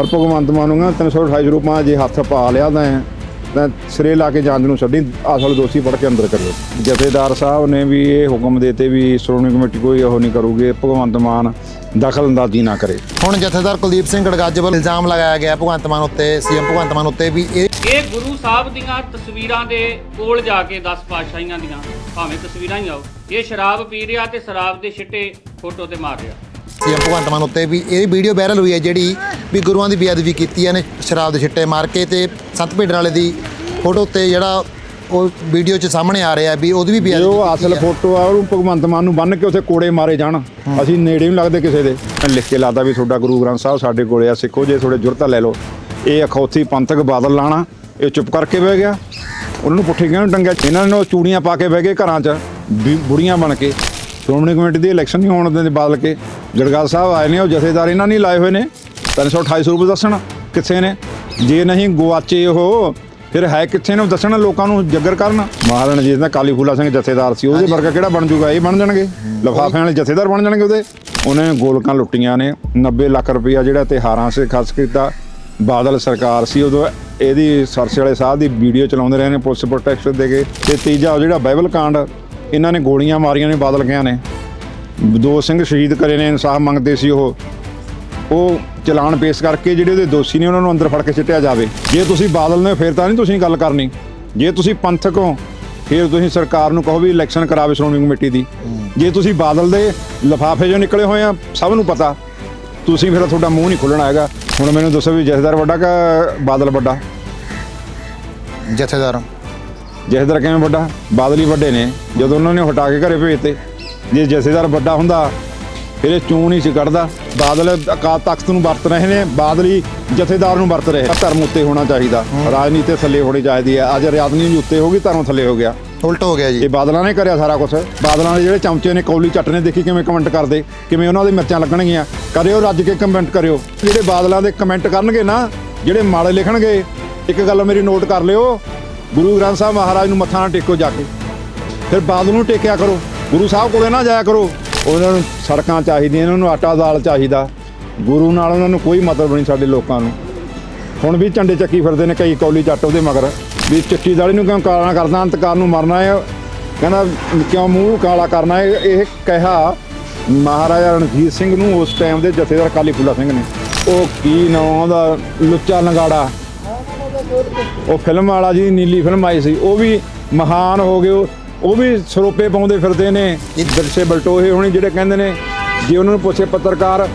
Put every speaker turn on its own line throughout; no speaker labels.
ਪਰ ਭਗਵੰਤ ਮਾਨ ਨੂੰ ਨਾ 328 ਰੁਪਏ ਜੇ ਹੱਥ ਪਾ ਲਿਆ ਤਾਂ ਤਾਂ ਸਿਰੇ ਲਾ ਕੇ ਜਾਂਚ ਨੂੰ ਛੱਡੀ ਅਸਲ ਦੋਸ਼ੀ ਫੜ ਕੇ ਅੰਦਰ ਕਰਿਓ। ਜਥੇਦਾਰ ਸਾਹਿਬ ਨੇ ਵੀ ਇਹ ਹੁਕਮ ਦਿੱਤੇ ਵੀ ਸ਼੍ਰੋਮਣੀ ਕਮੇਟੀ ਕੋਈ ਉਹ ਨਹੀਂ ਕਰੂਗੀ ਭਗਵੰਤ ਮਾਨ ਦਖਲ ਅੰਦਾਜ਼ੀ ਨਾ ਕਰੇ।
ਹੁਣ ਜਥੇਦਾਰ ਕੁਲਦੀਪ ਸਿੰਘ ਗੜਗੱਜ ਵੱਲੋਂ ਇਲਜ਼ਾਮ ਲਗਾਇਆ ਗਿਆ ਭਗਵੰਤ ਮਾਨ ਉੱਤੇ ਸੀਐਮ ਭਗਵੰਤ ਮਾਨ ਉੱਤੇ ਵੀ ਇਹ
ਇਹ ਗੁਰੂ ਸਾਹਿਬ ਦੀਆਂ ਤਸਵੀਰਾਂ ਦੇ ਕੋਲ ਜਾ ਕੇ 10 ਪਾਤਸ਼ਾਹੀਆਂ ਦੀਆਂ ਭਾਵੇਂ ਤਸਵੀਰਾਂ ਹੀ ਆਓ। ਇਹ ਸ਼ਰਾਬ ਪੀ ਰਿਹਾ ਤੇ ਸ਼ਰਾਬ ਦੇ ਛਿੱਟੇ ਫੋਟੋ ਤੇ ਮਾਰ ਰਿਹਾ।
ਸੀਐਮ ਭਗਵੰਤ ਮਾਨ ਉੱਤੇ ਵੀ ਇਹ ਵੀਡੀਓ ਵਾਇਰਲ ਹੋਈ ਹੈ ਜਿਹੜੀ ਵੀ ਗੁਰੂਆਂ ਦੀ ਬੇਅਦਬੀ ਕੀਤੀ ਹੈ ਨੇ ਸ਼ਰਾਬ ਦੇ ਛਿੱਟੇ ਮਾਰ ਕੇ ਤੇ ਸੰਤ ਭਿੰਡਰ ਵਾਲੇ ਦੀ ਫੋਟੋ ਉੱਤੇ ਜਿਹੜਾ ਉਹ ਵੀਡੀਓ 'ਚ ਸਾਹਮਣੇ ਆ ਰਿਹਾ ਵੀ ਉਹਦੀ ਵੀ
ਜੇ
ਬੇਅਦਬੀ ਕੀਤੀ
ਅਸਲ
ਹੈ।
ਫੋਟੋ ਆ ਉਹਨੂੰ ਭਗਵੰਤ ਮਾਨ ਨੂੰ ਬੰਨ ਕੇ ਉੱਥੇ ਕੋੜੇ ਮਾਰੇ ਜਾਣ। ਅਸੀਂ ਨੇੜੇ ਨਹੀਂ ਲੱਗਦੇ ਕਿਸੇ ਦੇ। ਮੈਂ ਲਿਖ ਕੇ ਲਾਦਾ ਵੀ ਤੁਹਾਡਾ ਗੁਰੂ ਗ੍ਰੰਥ ਸਾਹਿਬ ਸਾਡੇ ਕੋਲੇ ਆ ਸਿੱਖੋ ਜੇ ਥੋੜੇ ਜੁਰਤਾ ਲੈ ਲਓ। ਇਹ ਅਖੌਤੀ ਪੰਥਕ ਬਾਦਲ ਲਾਣਾ ਇਹ ਚੁੱਪ ਕਰਕੇ ਬਹਿ ਗਿਆ। ਉਹਨਾਂ ਨੂੰ ਪੁੱਠੇ ਕਿਉਂ ਟੰਗਿਆ। ਇਹਨਾਂ ਨੇ ਉਹ ਚੂੜੀਆਂ ਪਾ ਕੇ ਬਹਿ ਗਏ ਘਰਾਂ 'ਚ ਬੁੜੀਆਂ ਬਣ ਕੇ। ਸ਼੍ਰੋਮਣੀ ਕਮੇਟੀ ਦੀ ਇਲੈਕਸ਼ਨ ਨਹੀਂ ਹੋਣ ਦਿੰਦੇ ਬਾਦਲ ਕੇ। ਗੜਗਾਲ ਸਾਹਿਬ ਆਏ ਨੇ ਉਹ ਜਥੇਦਾਰ ਇਹਨਾਂ ਨਹੀਂ ਲਾਏ ਹੋਏ ਨੇ। 328 ਰੁਪਏ ਦੱਸਣ ਕਿੱਥੇ ਨੇ। ਜੇ ਨਹੀਂ ਗਵਾਚੇ ਉਹ ਫਿਰ ਹੈ ਕਿੱਥੇ ਨੇ ਉਹ ਦੱਸਣ ਲੋਕਾਂ ਨੂੰ ਜੱਗਰ ਕਰਨ। ਮਹਾਰਾਣਾ ਰਣਜੀਤ ਦਾ ਕਾਲੀ ਫੂਲਾ ਸਿੰਘ ਜਥੇਦਾਰ ਸੀ ਉਹਦੇ ਵਰਗਾ ਕਿਹੜਾ ਬਣ ਜੂਗਾ ਇਹ ਬਣ ਜਾਣਗੇ। ਲਫਾਫਿਆਂ ਵਾਲੇ ਜਥੇਦਾਰ ਬਣ ਜਾਣਗੇ ਉਹਦੇ। ਉਹਨੇ ਗੋਲਕਾਂ ਲੁੱਟੀਆਂ ਨੇ 90 ਲੱਖ ਰੁਪਇਆ ਜਿਹੜਾ ਤਿਉਹਾਰਾਂ ਸੇ ਖਰਚ ਕੀਤਾ। ਬਾਦਲ ਸਰਕਾਰ ਸੀ ਉਦੋਂ ਇਹਦੀ ਸਰਸੇ ਵਾਲੇ ਸਾਹਿਬ ਦੀ ਵੀਡੀਓ ਚਲਾਉਂਦੇ ਰਹੇ ਨੇ ਪੁਲਿਸ ਪ੍ਰੋਟੈਕਸ਼ਨ ਦੇ ਕੇ। ਤੇ ਤੀਜਾ ਜਿਹੜਾ ਬਾਈਬਲ ਕਾਂਡ ਇਹਨਾਂ ਨੇ ਗੋਲੀਆਂ ਮਾਰੀਆਂ ਨੇ ਬਾਦਲ ਗਿਆ ਨੇ। ਦੋ ਸਿੰਘ ਸ਼ਹੀਦ ਕਰੇ ਨੇ ਇਨਸਾਫ ਮੰਗਦੇ ਸੀ ਉਹ। ਉਹ ਚਲਾਨ ਪੇਸ਼ ਕਰਕੇ ਜਿਹੜੇ ਉਹਦੇ ਦੋਸ਼ੀ ਨੇ ਉਹਨਾਂ ਨੂੰ ਅੰਦਰ ਫੜ ਕੇ ਸਿੱਟਿਆ ਜਾਵੇ। ਜੇ ਤੁਸੀਂ ਬਾਦਲ ਨੇ ਫਿਰ ਤਾਂ ਨਹੀਂ ਤੁਸੀਂ ਗੱਲ ਕਰਨੀ। ਜੇ ਤੁਸੀਂ ਪੰਥਕ ਹੋ ਫਿਰ ਤੁਸੀਂ ਸਰਕਾਰ ਨੂੰ ਕਹੋ ਵੀ ਇਲੈਕਸ਼ਨ ਕਰਾਵੇ ਸ਼੍ਰੋਮਣੀ ਕਮੇਟੀ ਦੀ। ਜੇ ਤੁਸੀਂ ਬਾਦਲ ਦੇ ਲਫਾਫੇ ਜੋ ਨਿਕਲੇ ਹੋਏ ਆ ਸਭ ਨੂੰ ਪਤਾ। ਤੁਸੀਂ ਫਿਰ ਤੁਹਾਡਾ ਮੂੰਹ ਨਹੀਂ ਖੁੱਲਣਾ ਹੈਗਾ। ਹੁਣ ਮੈਨੂੰ ਦੱਸੋ ਵੀ ਜਥੇਦਾਰ ਵੱਡਾ ਕਿ ਬਾਦਲ ਵੱਡਾ?
ਜਥੇਦਾਰ।
ਜਥੇਦਾਰ ਕਿਵੇਂ ਵੱਡਾ? ਬਾਦਲ ਹੀ ਵੱਡੇ ਨੇ। ਜਦੋਂ ਉਹਨਾਂ ਨੇ ਹਟਾ ਕੇ ਘਰੇ ਭੇਜਤੇ ਜੇ ਜਥੇਦਾਰ ਵੱਡਾ ਹੁੰਦਾ ਫਿਰ ਇਹ ਚੂੰ ਨਹੀਂ ਸੀ ਕੱਢਦਾ। ਬਾਦਲ ਅਕਾਲ ਤਖਤ ਨੂੰ ਵਰਤ ਰਹੇ ਨੇ ਬਾਦਲ ਹੀ ਜਥੇਦਾਰ ਨੂੰ ਵਰਤ ਰਹੇ ਧਰਮ ਉੱਤੇ ਹੋਣਾ ਚਾਹੀਦਾ। ਰਾਜਨੀਤੀ ਥੱਲੇ ਹੋਣੀ ਚਾਹੀਦੀ ਹੈ। ਅੱਜ ਰਾਜਨੀਤੀ ਉੱਤੇ ਹੋ ਗਈ ਧਰਮ ਥੱਲੇ ਹੋ ਗਿਆ।
ਉਲਟ ਹੋ ਗਿਆ ਜੀ।
ਇਹ ਬਾਦਲਾਂ ਨੇ ਕਰਿਆ ਸਾਰਾ ਕੁਝ ਬਾਦਲਾਂ ਦੇ ਜਿਹੜੇ ਚਮਚੇ ਨੇ ਕੌਲੀ ਚੱਟ ਨੇ ਦੇਖੀ ਕਿਵੇਂ ਕਮੈਂਟ ਕਰਦੇ ਕਿਵੇਂ ਉਹਨਾਂ ਦੇ ਮਿਰਚਾਂ ਲੱਗਣਗੀਆਂ। ਕਰਿਓ ਰੱਜ ਕੇ ਕਮੈਂਟ ਕਰਿਓ। ਜਿਹੜੇ ਬਾਦਲਾਂ ਦੇ ਕਮੈਂਟ ਕਰਨਗੇ ਨਾ ਜਿਹੜੇ ਮਾੜੇ ਲਿਖਣਗੇ ਇੱਕ ਗੱਲ ਮੇਰੀ ਨੋਟ ਕਰ ਲਿਓ। ਗੁਰੂ ਗ੍ਰੰਥ ਸਾਹਿਬ ਮਹਾਰਾਜ ਨੂੰ ਮੱਥਾ ਨਾ ਟੇਕੋ ਜਾ ਕੇ। ਫਿਰ ਬਾਦਲ ਨੂੰ ਟੇਕਿਆ ਕਰੋ। ਗੁਰੂ ਸਾਹਿਬ ਕੋਲੇ ਨਾ ਜਾਇਆ ਕਰੋ। ਉਹਨਾਂ ਨੂੰ ਸੜਕਾਂ ਚਾਹੀਦੀਆਂ ਇਹਨਾਂ ਨੂੰ ਆਟਾ ਦਾਲ ਚਾਹੀਦਾ। ਗੁਰੂ ਨਾਲ ਉਹਨਾਂ ਨੂੰ ਕੋਈ ਮਤਲਬ ਨਹੀਂ ਸਾਡੇ ਲੋਕਾਂ ਨੂੰ। ਹੁਣ ਵੀ ਝੰਡੇ ਚੱਕੀ ਫਿਰਦੇ ਨੇ ਕਈ ਕੌਲੀ ਚੱਟ ਉਹਦੇ ਮਗਰ। ਵੀ ਚਿੱਟੀ ਦਾੜੀ ਨੂੰ ਕਿਉਂ ਕਾਲਾ ਕਰਦਾ ਅੰਤਕਾਰ ਨੂੰ ਮਰਨਾ ਹੈ? ਕਹਿੰਦਾ, ਕਿਉਂ ਮੂੰਹ ਕਾਲਾ ਕਰਨਾ ਹੈ? ਇਹ ਕਿਹਾ ਮਹਾਰਾਜਾ ਰਣਜੀਤ ਸਿੰਘ ਨੂੰ ਉਸ ਟਾਈਮ ਦੇ ਜਥੇਦਾਰ ਕਾਲੀ ਫੁੱਲਾ ਸਿੰਘ ਨੇ। ਉਹ ਕੀ ਨਾਂ ਉਹਦਾ? ਲੁੱਚਾ ਲੰਗਾੜਾ। ਉਹ ਫਿਲਮ ਵਾਲਾ ਜੀ, ਨੀਲੀ ਫਿਲਮ ਆਈ ਸੀ। ਉਹ ਵੀ ਮਹਾਨ ਹੋ ਗਏ। ਉਹ- ਵੀ ਸਰੋਪੇ ਪਾਉਂਦੇ ਫਿਰਦੇ ਨੇ। ਦਿਰਸੇ ਬਲਟੋਹੇ ਹੋਣੇ ਜਿਹੜੇ ਕਹਿੰਦੇ ਨੇ, ਜੇ ਉਹਨਾਂ ਨੂੰ ਪੁੱਛੇ ਪੱਤਰਕਾਰ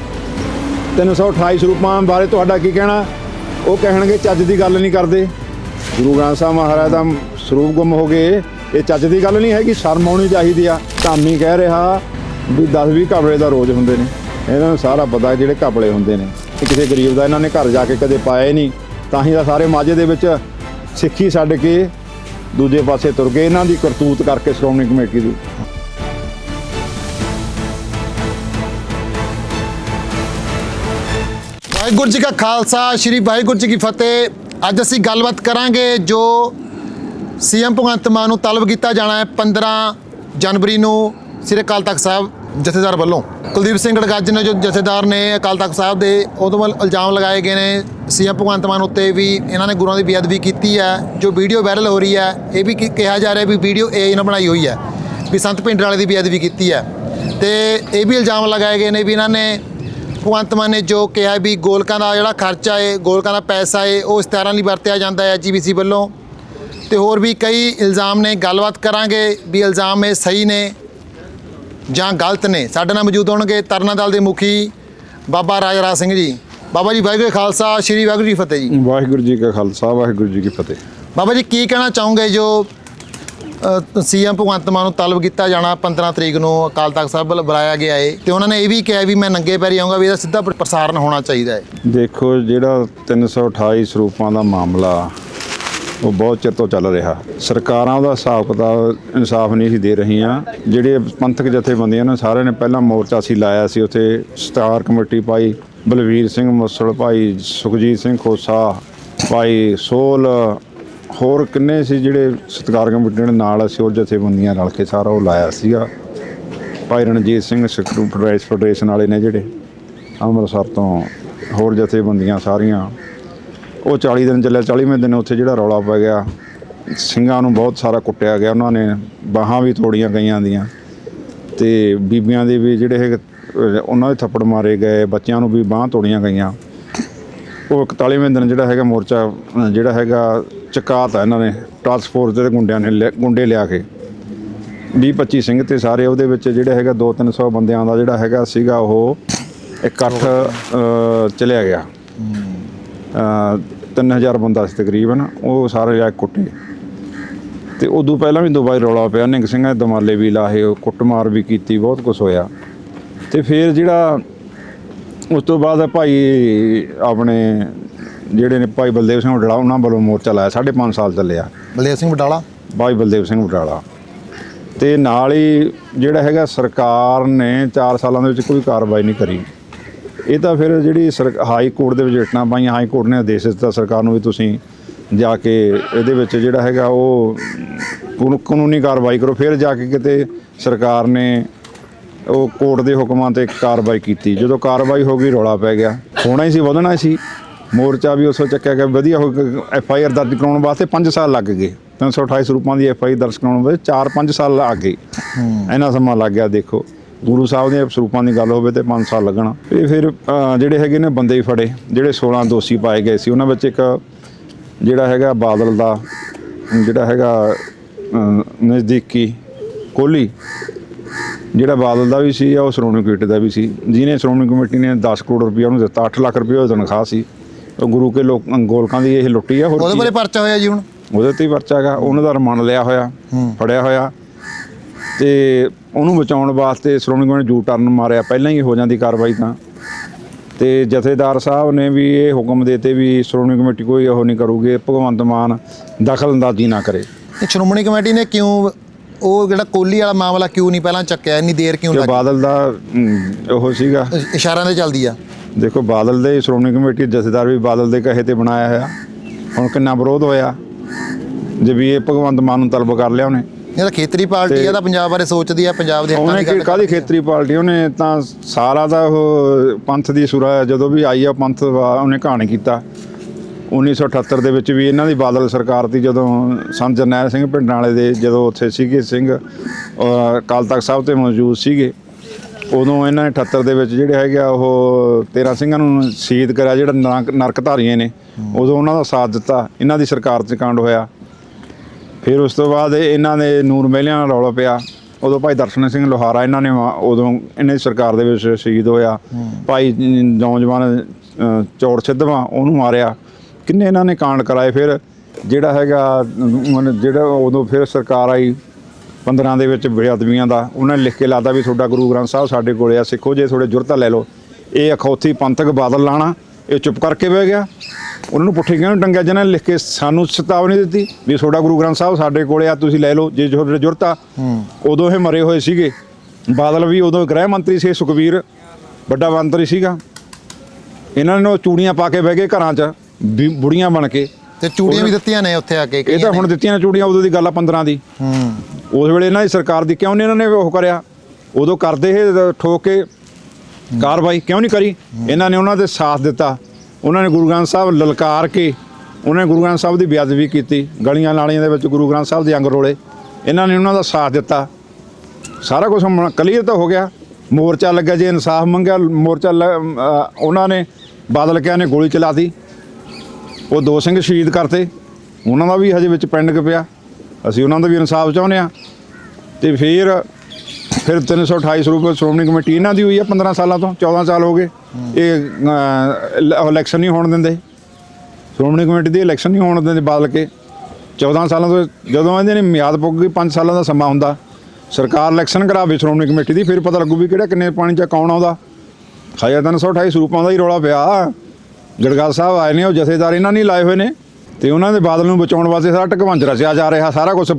328 ਸਰੂਪਾਂ ਬਾਰੇ ਤੁਹਾਡਾ ਕੀ ਕਹਿਣਾ? ਉਹ ਕਹਿਣਗੇ, ਚੱਜ ਦੀ ਗੱਲ ਨਹੀਂ ਕਰਦੇ। ਗੁਰੂ ਗ੍ਰੰਥ ਸਾਹਿਬ ਮਹਾਰਾਜ ਦਾ ਸਰੂਪ ਗੁੰਮ ਹੋ ਗਏ। ਇਹ ਚੱਜ ਦੀ ਗੱਲ ਨਹੀਂ ਹੈਗੀ, ਸ਼ਰਮ ਆਉਣੀ ਚਾਹੀਦੀ ਆ। ਧਾਮੀ ਕਹਿ ਰਿਹਾ ਵੀ 10 20 ਕਪੜੇ ਦਾ ਰੋਜ਼ ਹੁੰਦੇ ਨੇ। ਇਹਨਾਂ ਨੂੰ ਸਾਰਾ ਪਤਾ ਜਿਹੜੇ ਕਪੜੇ ਹੁੰਦੇ ਨੇ। ਇਹ ਕਿਸੇ ਗਰੀਬ ਦਾ ਇਹਨਾਂ ਨੇ ਘਰ ਜਾ ਕੇ ਕਦੇ ਪਾਇਆ ਹੀ ਨਹੀਂ। ਤਾਂ ਹੀ ਤਾਂ ਸਾਰੇ ਮਾਝੇ ਦੇ ਵਿੱਚ ਸਿੱਖੀ ਛੱਡ ਕੇ ਦੂਜੇ ਪਾਸੇ ਤੁਰ ਗਏ, ਇਹਨਾਂ ਦੀ ਕਰਤੂਤ ਕਰਕੇ ਸ਼੍ਰੋਮਣੀ ਕਮੇਟੀ ਦੀ।
ਵਾਹਿਗੁਰੂ ਜੀ ਕਾ ਖਾਲਸਾ, ਸ੍ਰੀ ਵਾਹਿਗੁਰੂ ਜੀ ਕੀ ਫਤਿਹ। ਅੱਜ ਅਸੀਂ ਗੱਲਬਾਤ ਕਰਾਂਗੇ ਜੋ ਸੀਐਮ ਭਗਵੰਤ ਮਾਨ ਨੂੰ ਤਲਬ ਕੀਤਾ ਜਾਣਾ ਹੈ 15 ਜਨਵਰੀ ਨੂੰ, ਸ੍ਰੀ ਅਕਾਲ ਤਖਤ ਸਾਹਿਬ। ਜਥੇਦਾਰ ਵੱਲੋਂ। ਕੁਲਦੀਪ ਸਿੰਘ ਗੜਗੱਜ ਨੇ ਜੋ ਜਥੇਦਾਰ ਨੇ ਅਕਾਲ ਤਖਤ ਸਾਹਿਬ ਦੇ ਉਦੋਂ ਵੱਲ ਇਲਜ਼ਾਮ ਲਗਾਏ ਗਏ ਨੇ। ਸੀਐਮ ਭਗਵੰਤ ਮਾਨ ਉੱਤੇ ਵੀ ਇਹਨਾਂ ਨੇ ਗੁਰੂਆਂ ਦੀ ਬੇਅਦਬੀ ਕੀਤੀ ਹੈ। ਜੋ ਵੀਡੀਓ ਵਾਇਰਲ ਹੋ ਰਹੀ ਹੈ, ਇਹ ਵੀ ਕੀ- ਕਿਹਾ ਜਾ ਰਿਹਾ ਵੀ ਵੀਡੀਓ ਏ ਨਾਲ ਬਣਾਈ ਹੋਈ ਹੈ, ਵੀ ਸੰਤ ਭਿੰਡਰ ਵਾਲੇ ਦੀ ਬੇਅਦਬੀ ਕੀਤੀ ਹੈ। ਤੇ ਇਹ ਵੀ ਇਲਜ਼ਾਮ ਲਗਾਏ ਗਏ ਨੇ ਵੀ ਇਹਨਾਂ ਨੇ ਭਗਵੰਤ ਮਾਨ ਨੇ ਜੋ ਕਿਹਾ ਵੀ ਗੋਲਕਾਂ ਦਾ ਜਿਹੜਾ ਖਰਚਾ ਹੈ ਗੋਲਕਾਂ ਦਾ ਪੈਸਾ ਹੈ ਉਹ ਇਸ਼ਤਿਹਾਰਾਂ ਲਈ ਵਰਤਿਆ ਜਾਂਦਾ ਹੈ ਜੀਬੀਸੀ ਵੱਲੋਂ। ਤੇ ਹੋਰ ਵੀ ਕਈ ਇਲਜ਼ਾਮ ਨੇ, ਗੱਲਬਾਤ ਕਰਾਂਗੇ ਵੀ ਇਲਜ਼ਾਮ ਇਹ ਸਹੀ ਨੇ। ਜਾਂ ਗਲਤ ਨੇ ਸਾਡੇ ਨਾਲ ਮੌਜੂਦ ਹੋਣਗੇ ਤਰਨਾ ਦਲ ਦੇ ਮੁਖੀ ਬਾਬਾ ਰਾਜਰਾ ਸਿੰਘ ਜੀ। ਬਾਬਾ ਜੀ ਵਾਹਿਗੁਰੂ ਜੀ ਕਾ ਖਾਲਸਾ ਸ੍ਰੀ ਵਾਹਿਗੁਰੂ ਜੀ ਕੀ ਫਤਿਹ ਜੀ।
ਵਾਹਿਗੁਰੂ ਜੀ ਕਾ ਖਾਲਸਾ ਵਾਹਿਗੁਰੂ ਜੀ ਕੀ ਫਤਿਹ।
ਬਾਬਾ ਜੀ ਕੀ ਕਹਿਣਾ ਚਾਹੋਗੇ ਜੋ ਸੀਐਮ ਭਗਵੰਤ ਮਾਨ ਨੂੰ ਤਲਬ ਕੀਤਾ ਜਾਣਾ 15 ਤਰੀਕ ਨੂੰ ਅਕਾਲ ਤਖਤ ਸਾਹਿਬ ਵੱਲ ਬੁਲਾਇਆ ਗਿਆ ਹੈ ਤੇ ਉਹਨਾਂ ਨੇ ਇਹ ਵੀ ਕਿਹਾ ਵੀ ਮੈਂ ਨੰਗੇ ਪੈਰੀ ਆਉਂਗਾ ਵੀ ਇਹਦਾ ਸਿੱਧਾ ਪ੍ਰ- ਪ੍ਰਸਾਰਣ ਹੋਣਾ ਚਾਹੀਦਾ ਹੈ
ਦੇਖੋ ਜਿਹੜਾ 328 ਸਰੂਪਾਂ ਦਾ ਮਾਮਲਾ ਉਹ ਬਹੁਤ ਚਿਰ ਤੋਂ ਚੱਲ ਰਿਹਾ। ਸਰਕਾਰਾਂ ਉਹਦਾ ਹਿਸਾਬ ਕਿਤਾਬ ਇਨਸਾਫ ਨਹੀਂ ਸੀ ਦੇ ਰਹੀਆਂ। ਜਿਹੜੇ ਪੰਥਕ ਜਥੇਬੰਦੀਆਂ ਨੇ ਸਾਰਿਆਂ ਨੇ ਪਹਿਲਾਂ ਮੋਰਚਾ ਸੀ ਲਾਇਆ ਸੀ। ਉੱਥੇ ਸਟਾਰ ਕਮੇਟੀ ਪਾਈ, ਬਲਵੀਰ ਸਿੰਘ ਮੁਸਲ ਭਾਈ ਸੁਖਜੀਤ ਸਿੰਘ ਖੋਸਾ ਭਾਈ ਸੋਲ ਹੋਰ ਕਿੰਨੇ ਸੀ ਜਿਹੜੇ ਸਤਿਕਾਰ ਕਮੇਟੀ ਦੇ ਨਾਲ ਅਸੀਂ ਉਹ ਜਥੇਬੰਦੀਆਂ ਰਲ ਕੇ ਸਾਰਾ ਉਹ ਲਾਇਆ ਸੀਗਾ। ਭਾਈ ਰਣਜੀਤ ਸਿੰਘ, ਸਿੱਖ ਫੈਡਰੇਸ਼ਨ ਵਾਲੇ ਨੇ ਜਿਹੜੇ ਅੰਮ੍ਰਿਤਸਰ ਤੋਂ ਹੋਰ ਜਥੇਬੰਦੀਆਂ ਸਾਰੀਆਂ ਉਹ 40 ਦਿਨ ਚੱਲਿਆ 40ਵੇਂ ਦਿਨ ਉੱਥੇ ਜਿਹੜਾ ਰੌਲਾ ਪੈ ਗਿਆ ਸਿੰਘਾਂ ਨੂੰ ਬਹੁਤ ਸਾਰਾ ਕੁੱਟਿਆ ਗਿਆ ਉਹਨਾਂ ਨੇ ਬਾਹਾਂ ਵੀ ਤੋੜੀਆਂ ਗਈਆਂ ਦੀਆਂ। ਤੇ ਬੀਬੀਆਂ ਦੇ ਵੀ ਜਿਹੜੇ ਉਹਨਾਂ ਦੇ ਥੱਪੜ ਮਾਰੇ ਗਏ ਬੱਚਿਆਂ ਨੂੰ ਵੀ ਬਾਹਾਂ ਤੋੜੀਆਂ ਗਈਆਂ। ਉਹ 41ਵੇਂ ਦਿਨ ਜਿਹੜਾ ਹੈਗਾ ਮੋਰਚਾ ਜਿਹੜਾ ਹੈਗਾ ਚਕਾਤਾ ਇਹਨਾਂ ਨੇ ਟਾਸਕ ਫੋਰਸ ਦੇ ਗੁੰਡਿਆਂ ਨੇ ਗੁੰਡੇ ਲਿਆ ਕੇ। 20 25 ਸਿੰਘ ਤੇ ਸਾਰੇ ਉਹਦੇ ਵਿੱਚ ਜਿਹੜੇ ਹੈਗਾ 2-300 ਬੰਦਿਆਂ ਦਾ ਜਿਹੜਾ ਹੈਗਾ ਸੀਗਾ ਉਹ ਇਕੱਠ ਚਲਿਆ ਗਿਆ। 3000 ਬੰਦਾ ਸੀ ਤਕਰੀਬਨ ਉਹ ਸਾਰੇ ਜਾ ਕੇ ਕੁੱਟੇ। ਤੇ ਉਦੋਂ ਪਹਿਲਾਂ ਵੀ ਦੋ ਵਾਰੀ ਰੌਲਾ ਪਿਆ ਨਿੰਗ ਸਿੰਘਾਂ ਦੇ ਦਮਾਲੇ ਵੀ ਲਾਹੇ ਕੁੱਟਮਾਰ ਵੀ ਕੀਤੀ ਬਹੁਤ ਕੁਝ ਹੋਇਆ। ਤੇ ਫਿਰ ਜਿਹੜਾ ਉਸ ਤੋਂ ਬਾਅਦ ਭਾਈ ਆਪਣੇ ਜਿਹੜੇ ਨੇ ਭਾਈ ਬਲਦੇਵ ਸਿੰਘ ਵਡਾਲਾ ਉਹਨਾਂ ਵੱਲੋਂ ਮੋਰਚਾ ਲਾਇਆ 5.5 ਸਾਲ ਚੱਲਿਆ।
ਬਲਦੇਵ ਸਿੰਘ ਬਟਾਲਾ
ਭਾਈ ਬਲਦੇਵ ਸਿੰਘ ਵਡਾਲਾ। ਤੇ ਨਾਲ ਹੀ ਜਿਹੜਾ ਹੈਗਾ ਸਰਕਾਰ ਨੇ 4 ਸਾਲਾਂ ਦੇ ਵਿੱਚ ਕੋਈ ਕਾਰਵਾਈ ਨਹੀਂ ਕਰੀ। ਇਹ ਤਾਂ ਫਿਰ ਜਿਹੜੀ ਹਾਈ ਕੋਰਟ ਦੇ ਵਿੱਚ ਰਿਟਾਂ ਪਾਈਆਂ ਹਾਈ ਕੋਰਟ ਨੇ ਆਦੇਸ਼ ਦਿੱਤਾ ਸਰਕਾਰ ਨੂੰ ਵੀ ਤੁਸੀਂ ਜਾ ਕੇ ਇਹਦੇ ਵਿੱਚ ਜਿਹੜਾ ਹੈਗਾ ਉਹ ਕਾਨੂੰ- ਕਾਨੂੰਨੀ ਕਾਰਵਾਈ ਕਰੋ ਫਿਰ ਜਾ ਕੇ ਕਿਤੇ ਸਰਕਾਰ ਨੇ ਉਹ ਕੋਰਟ ਦੇ ਹੁਕਮਾਂ ਤੇ ਕਾਰਵਾਈ ਕੀਤੀ। ਜਦੋਂ ਕਾਰਵਾਈ ਹੋ ਗਈ ਰੌਲਾ ਪੈ ਗਿਆ। ਹੋਣਾ ਹੀ ਸੀ ਵਧਣਾ ਸੀ। ਮੋਰਚਾ ਵੀ ਉਸੋ ਚੱਕਿਆ ਗਿਆ। ਵਧੀਆ ਹੋ ਐਫ ਆਈ ਆਰ ਦਰਜ ਕਰਾਉਣ ਵਾਸਤੇ 5 ਸਾਲ ਲੱਗ ਗਏ। 328 ਰੁਪਾਂ ਦੀ ਐਫ ਆਈ ਦਰਜ ਕਰਾਉਣ ਵਾਸਤੇ 4-5 ਸਾਲ ਲੱਗ ਗਏ। ਇੰਨਾ ਸਮਾਂ ਲੱਗ ਗਿਆ ਦੇਖੋ। ਗੁਰੂ ਸਾਹਿਬ ਦੇ ਸਰੂਪਾਂ ਦੀ ਗੱਲ ਹੋਵੇ ਤੇ 5 ਸਾਲ ਲੱਗਣਾ। ਇਹ ਫਿਰ ਜਿਹੜੇ ਹੈਗੇ ਨੇ ਬੰਦੇ ਹੀ ਫੜੇ ਜਿਹੜੇ 16 ਦੋਸ਼ੀ ਪਾਏ ਗਏ ਸੀ ਉਹਨਾਂ ਵਿੱਚ ਇੱਕ ਜਿਹੜਾ ਹੈਗਾ ਬਾਦਲ ਦਾ ਜਿਹੜਾ ਹੈਗਾ ਨਜ਼ਦੀਕੀ ਕੋਹਲੀ ਜਿਹੜਾ ਬਾਦਲ ਦਾ ਵੀ ਸੀ ਉਹ ਸ਼੍ਰੋਮਣੀ ਕਮੇਟੀ ਦਾ ਵੀ ਸੀ ਜਿਹਨੇ ਸ਼੍ਰੋਮਣੀ ਕਮੇਟੀ ਨੇ 10 ਕਰੋੜ ਰੁਪਇਆ ਉਹਨੂੰ ਦਿੱਤਾ 8 ਲੱਖ ਰੁਪਏ ਉਹਦੀ ਤਨਖਾਹ ਸੀ। ਉਹ ਗੁਰੂ ਕੇ ਲੋਕ ਗੋਲਕਾਂ ਦੀ ਇਹ ਲੁੱਟੀ ਆ ਹੋਰ
ਉਹਦੇ ਬਾਰੇ
ਆ?
ਪਰਚਾ ਹੋਇਆ ਜੀ ਹੁਣ?
ਉਹਦੇ ਤੇ ਹੀ ਪਰਚਾ ਹੈਗਾ ਉਹਨਾਂ ਦਾ ਰਿਮਾਂਡ ਲਿਆ ਹੋਇਆ ਫੜਿਆ ਹੋਇਆ। ਤੇ ਉਹਨੂੰ ਬਚਾਉਣ ਵਾਸਤੇ ਸ਼੍ਰੋਮਣੀ ਕਮੇਟੀ ਜੂ ਟਰਨ ਮਾਰਿਆ। ਪਹਿਲਾਂ ਹੀ ਹੋ ਜਾਂਦੀ ਕਾਰਵਾਈ ਤਾਂ। ਤੇ ਜਥੇਦਾਰ ਸਾਹਿਬ ਨੇ ਵੀ ਇਹ ਹੁਕਮ ਦਿੱਤੇ ਵੀ ਸ਼੍ਰੋਮਣੀ ਕਮੇਟੀ ਕੋਈ ਉਹ ਨਹੀਂ ਕਰੂਗੀ ਭਗਵੰਤ ਮਾਨ ਦਖਲ ਅੰਦਾਜ਼ੀ ਨਾ ਕਰੇ।
ਇਹ ਸ਼੍ਰੋਮਣੀ ਕਮੇਟੀ ਨੇ ਕਿਉਂ ਉਹ ਜਿਹੜਾ ਕੋਲੀ ਵਾਲਾ ਮਾਮਲਾ ਕਿਉਂ ਨਹੀਂ ਪਹਿਲਾਂ ਚੱਕਿਆ? ਇੰਨੀ ਦੇਰ ਕਿਉਂ ਲੱਗੀ?
ਬਾਦਲ ਦਾ ਉਹ ਸੀਗਾ।
ਇਸ਼ਾਰਿਆਂ ਤੇ ਚੱਲਦੀ ਆ।
ਦੇਖੋ ਬਾਦਲ ਦੇ ਸ਼੍ਰੋਮਣੀ ਕਮੇਟੀ ਦੇ ਜਥੇਦਾਰ ਵੀ ਬਾਦਲ ਦੇ ਕਹੇ ਤੇ ਬਣਾਇਆ ਹੋਇਆ। ਹੁਣ ਕਿੰਨਾ ਵਿਰੋਧ ਹੋਇਆ। ਜੇ ਵੀ ਇਹ ਭਗਵੰਤ ਮਾਨ ਨੂੰ ਤਲਬ ਕਰ ਲਿਆ ਉਹਨੇ।
ਇਹ ਤਾਂ ਖੇਤਰੀ ਪਾਰਟੀ ਆ ਤਾਂ ਪੰਜਾਬ ਬਾਰੇ ਸੋਚਦੀ ਆ ਪੰਜਾਬ ਦੇ ਹੱਕਾਂ ਦੀ ਗੱਲ
ਕਾਦੀ ਖੇਤਰੀ ਪਾਰਟੀ? ਉਹਨੇ ਤਾਂ ਸਾਰਾ ਦਾ ਉਹ ਪੰਥ ਦੀ ਸੁਰਾ ਜਦੋਂ ਵੀ ਆਈ ਆ ਪੰਥ ਉਹਨੇ ਕਹਾਣੀ ਕੀਤਾ। 1978 ਦੇ ਵਿੱਚ ਵੀ ਇਹਨਾਂ ਦੀ ਬਾਦਲ ਸਰਕਾਰ ਦੀ ਜਦੋਂ ਸੰਤ ਜਰਨੈਲ ਸਿੰਘ ਪਿੰਡ ਵਾਲੇ ਦੇ ਜਦੋਂ ਉੱਥੇ ਸੀਗੇ ਸਿੰਘ ਅਕਾਲ ਤਖਤ ਸਾਹਿਬ ਤੇ ਮੌਜੂਦ ਸੀਗੇ ਉਦੋਂ ਇਹਨਾਂ ਨੇ 78 ਦੇ ਵਿੱਚ ਜਿਹੜੇ ਹੈਗੇ ਆ ਉਹ 13 ਸਿੰਘਾਂ ਨੂੰ ਸ਼ਹੀਦ ਕਰਿਆ ਜਿਹੜਾ ਨਰਕ ਨਰਕਧਾਰੀਆਂ ਨੇ ਉਦੋਂ ਉਹਨਾਂ ਦਾ ਸਾਥ ਦਿੱਤਾ। ਇਹਨਾਂ ਦੀ ਸਰਕਾਰ 'ਚ ਕਾਂਡ ਹੋਇਆ। ਫਿਰ ਉਸ ਤੋਂ ਬਾਅਦ ਇਹ- ਇਹਨਾਂ ਦੇ ਨੂਰ ਮਹਿਲਿਆਂ ਨਾਲ ਰੌਲਾ ਪਿਆ। ਉਦੋਂ ਭਾਈ ਦਰਸ਼ਨ ਸਿੰਘ ਲੋਹਾਰਾ ਇਹਨਾਂ ਨੇ ਉਦੋਂ ਇਹਨਾਂ ਸਰਕਾਰ ਦੇ ਵਿੱਚ ਸ਼ਹੀਦ ਹੋਇਆ। ਭਾਈ ਨੌਜਵਾਨ ਚੌੜ ਸਿੱਧਵਾਂ ਉਹਨੂੰ ਮਾਰਿਆ। ਕਿੰਨੇ ਇਹਨਾਂ ਨੇ ਕਾਂਡ ਕਰਾਏ ਫਿਰ? ਜਿਹੜਾ ਹੈਗਾ ਜਿਹੜਾ ਉਦੋਂ ਫਿਰ ਸਰਕਾਰ ਆਈ 15 ਦੇ ਵਿੱਚ ਬੇਅਦਬੀਆਂ ਦਾ ਉਹਨਾਂ ਨੇ ਲਿਖ ਕੇ ਲਾਦਾ ਵੀ ਤੁਹਾਡਾ ਗੁਰੂ ਗ੍ਰੰਥ ਸਾਹਿਬ ਸਾਡੇ ਕੋਲੇ ਆ ਸਿੱਖੋ ਜੇ ਥੋੜੇ ਜੁਰਤਾ ਲੈ ਲਓ। ਇਹ ਅਖੌਤੀ ਪੰਥਕ ਬਾਦਲ ਲਾਣਾ ਇਹ ਚੁੱਪ ਕਰਕੇ ਬਹਿ ਗਿਆ। ਉਹਨਾਂ ਨੂੰ ਪੁੱਠੇ ਕਿਉਂ ਨੀ ਟੰਗਿਆ? ਜਿਹਨਾਂ ਨੇ ਲਿਖ ਕੇ ਸਾਨੂੰ ਚੇਤਾਵਨੀ ਦਿੱਤੀ ਵੀ ਤੁਹਾਡਾ ਗੁਰੂ ਗ੍ਰੰਥ ਸਾਹਿਬ ਸਾਡੇ ਕੋਲੇ ਆ ਤੁਸੀਂ ਲੈ ਲਓ ਜੇ ਤੁਹਾਡੇ ਜੁਰਤਾ ਉਦੋਂ ਇਹ ਮਰੇ ਹੋਏ ਸੀਗੇ। ਬਾਦਲ ਵੀ ਉਦੋਂ ਗ੍ਰਹਿ ਮੰਤਰੀ ਸੀ ਸੁਖਵੀਰ ਵੱਡਾ ਮੰਤਰੀ ਸੀਗਾ। ਇਹਨਾਂ ਨੇ ਉਹ ਚੂੜੀਆਂ ਪਾ ਕੇ ਬਹਿ ਗਏ ਘਰਾਂ 'ਚ ਬੁੜੀਆਂ ਬਣ ਕੇ।
ਤੇ ਚੂੜੀਆਂ ਵੀ ਦਿੱਤੀਆਂ ਨੇ ਉੱਥੇ ਆ ਕੇ
ਇਹ ਤਾਂ ਹੁਣ
ਨੇ।
ਦਿੱਤੀਆਂ ਚੂੜੀਆਂ ਉਦੋਂ ਦੀ ਗੱਲ ਆ 15 ਦੀ।
ਹੂੰ।
ਉਸ ਵੇਲੇ ਇਹਨਾਂ ਦੀ ਸਰਕਾਰ ਦੀ ਕਿਉਂ ਨਹੀਂ ਇਹਨਾਂ ਨੇ ਉਹ ਕਰਿਆ? ਉਦੋਂ ਕਰਦੇ ਇਹ ਠੋਕ ਕੇ ਕਾਰਵਾਈ ਕਿਉਂ ਨਹੀਂ ਕਰੀ? ਇਹਨਾਂ ਨੇ ਉਹਨਾਂ ਦੇ ਸਾਥ ਦਿੱਤਾ। ਉਹਨਾਂ ਨੇ ਗੁਰੂ ਗ੍ਰੰਥ ਸਾਹਿਬ ਲਲਕਾਰ ਕੇ ਉਹਨਾਂ ਨੇ ਗੁਰੂ ਗ੍ਰੰਥ ਸਾਹਿਬ ਦੀ ਬੇਅਦਬੀ ਕੀਤੀ, ਗਲੀਆਂ ਨਾਲੀਆਂ ਦੇ ਵਿੱਚ ਗੁਰੂ ਗ੍ਰੰਥ ਸਾਹਿਬ ਦੇ ਅੰਗ ਰੋਲੇ। ਇਹਨਾਂ ਨੇ ਉਹਨਾਂ ਦਾ ਸਾਥ ਦਿੱਤਾ। ਸਾਰਾ ਕੁਝ ਕਲੀਅਰ ਤਾਂ ਹੋ ਗਿਆ। ਮੋਰਚਾ ਲੱਗਾ ਜੇ, ਇਨਸਾਫ ਮੰਗਿਆ, ਮੋਰਚਾ ਲ- ਉਹਨਾਂ ਨੇ ਬਾਦਲ ਕਿਆ ਨੇ ਗੋਲੀ ਚਲਾਤੀ ਉਹ ਦੋ ਸਿੰਘ ਸ਼ਹੀਦ ਕਰਤੇ। ਉਹਨਾਂ ਦਾ ਵੀ ਹਜੇ ਵਿੱਚ ਪਿੰਡ ਪਿਆ। ਅਸੀਂ ਉਹਨਾਂ ਦਾ ਵੀ ਇਨਸਾਫ ਚਾਹੁੰਦੇ ਆ ਤੇ ਫਿਰ ਫਿਰ 328 ਸਰੂਪ ਸ਼੍ਰੋਮਣੀ ਕਮੇਟੀ ਇਹਨਾਂ ਦੀ ਹੋਈ ਆ 15 ਸਾਲਾਂ ਤੋਂ 14 ਸਾਲ ਹੋ ਗਏ। ਇਹ ਇਲੈਕਸ਼ਨ ਨਹੀਂ ਹੋਣ ਦਿੰਦੇ। ਸ਼੍ਰੋਮਣੀ ਕਮੇਟੀ ਦੀ ਇਲੈਕਸ਼ਨ ਨਹੀਂ ਹੋਣ ਦਿੰਦੇ ਬਦਲ ਕੇ। 14 ਸਾਲਾਂ ਤੋਂ ਜਦੋਂ ਇਹਦੇ ਨੇ ਮਿਆਦ ਪੁੱਗ ਗਈ 5 ਸਾਲਾਂ ਦਾ ਸਮਾਂ ਹੁੰਦਾ। ਸਰਕਾਰ ਇਲੈਕਸ਼ਨ ਕਰਾਵੇ ਸ਼੍ਰੋਮਣੀ ਕਮੇਟੀ ਦੀ ਫਿਰ ਪਤਾ ਲੱਗੂ ਵੀ ਕਿਹੜਾ ਕਿੰਨੇ ਪਾਣੀ ਚ ਕੌਣ ਆਉਂਦਾ। ਹਜ਼ਾਰ 328 ਸਰੂਪਾਂ ਦਾ ਹੀ ਰੌਲਾ ਪਿਆ। ਗੜਗਾਲ ਸਾਹਿਬ ਆਏ ਨੇ ਉਹ ਜਥੇਦਾਰ ਇਹਨਾਂ ਨੇ ਹੀ ਲਾਏ ਹੋਏ ਨੇ। ਤੇ ਉਹਨਾਂ ਦੇ ਬਾਦਲ ਨੂੰ ਬਚਾਉਣ ਵਾਸਤੇ ਸਾਰਾ ਟਕਵੰਜ ਰਚਿਆ ਜਾ ਰਿਹਾ ਸਾਰਾ ਕੁਝ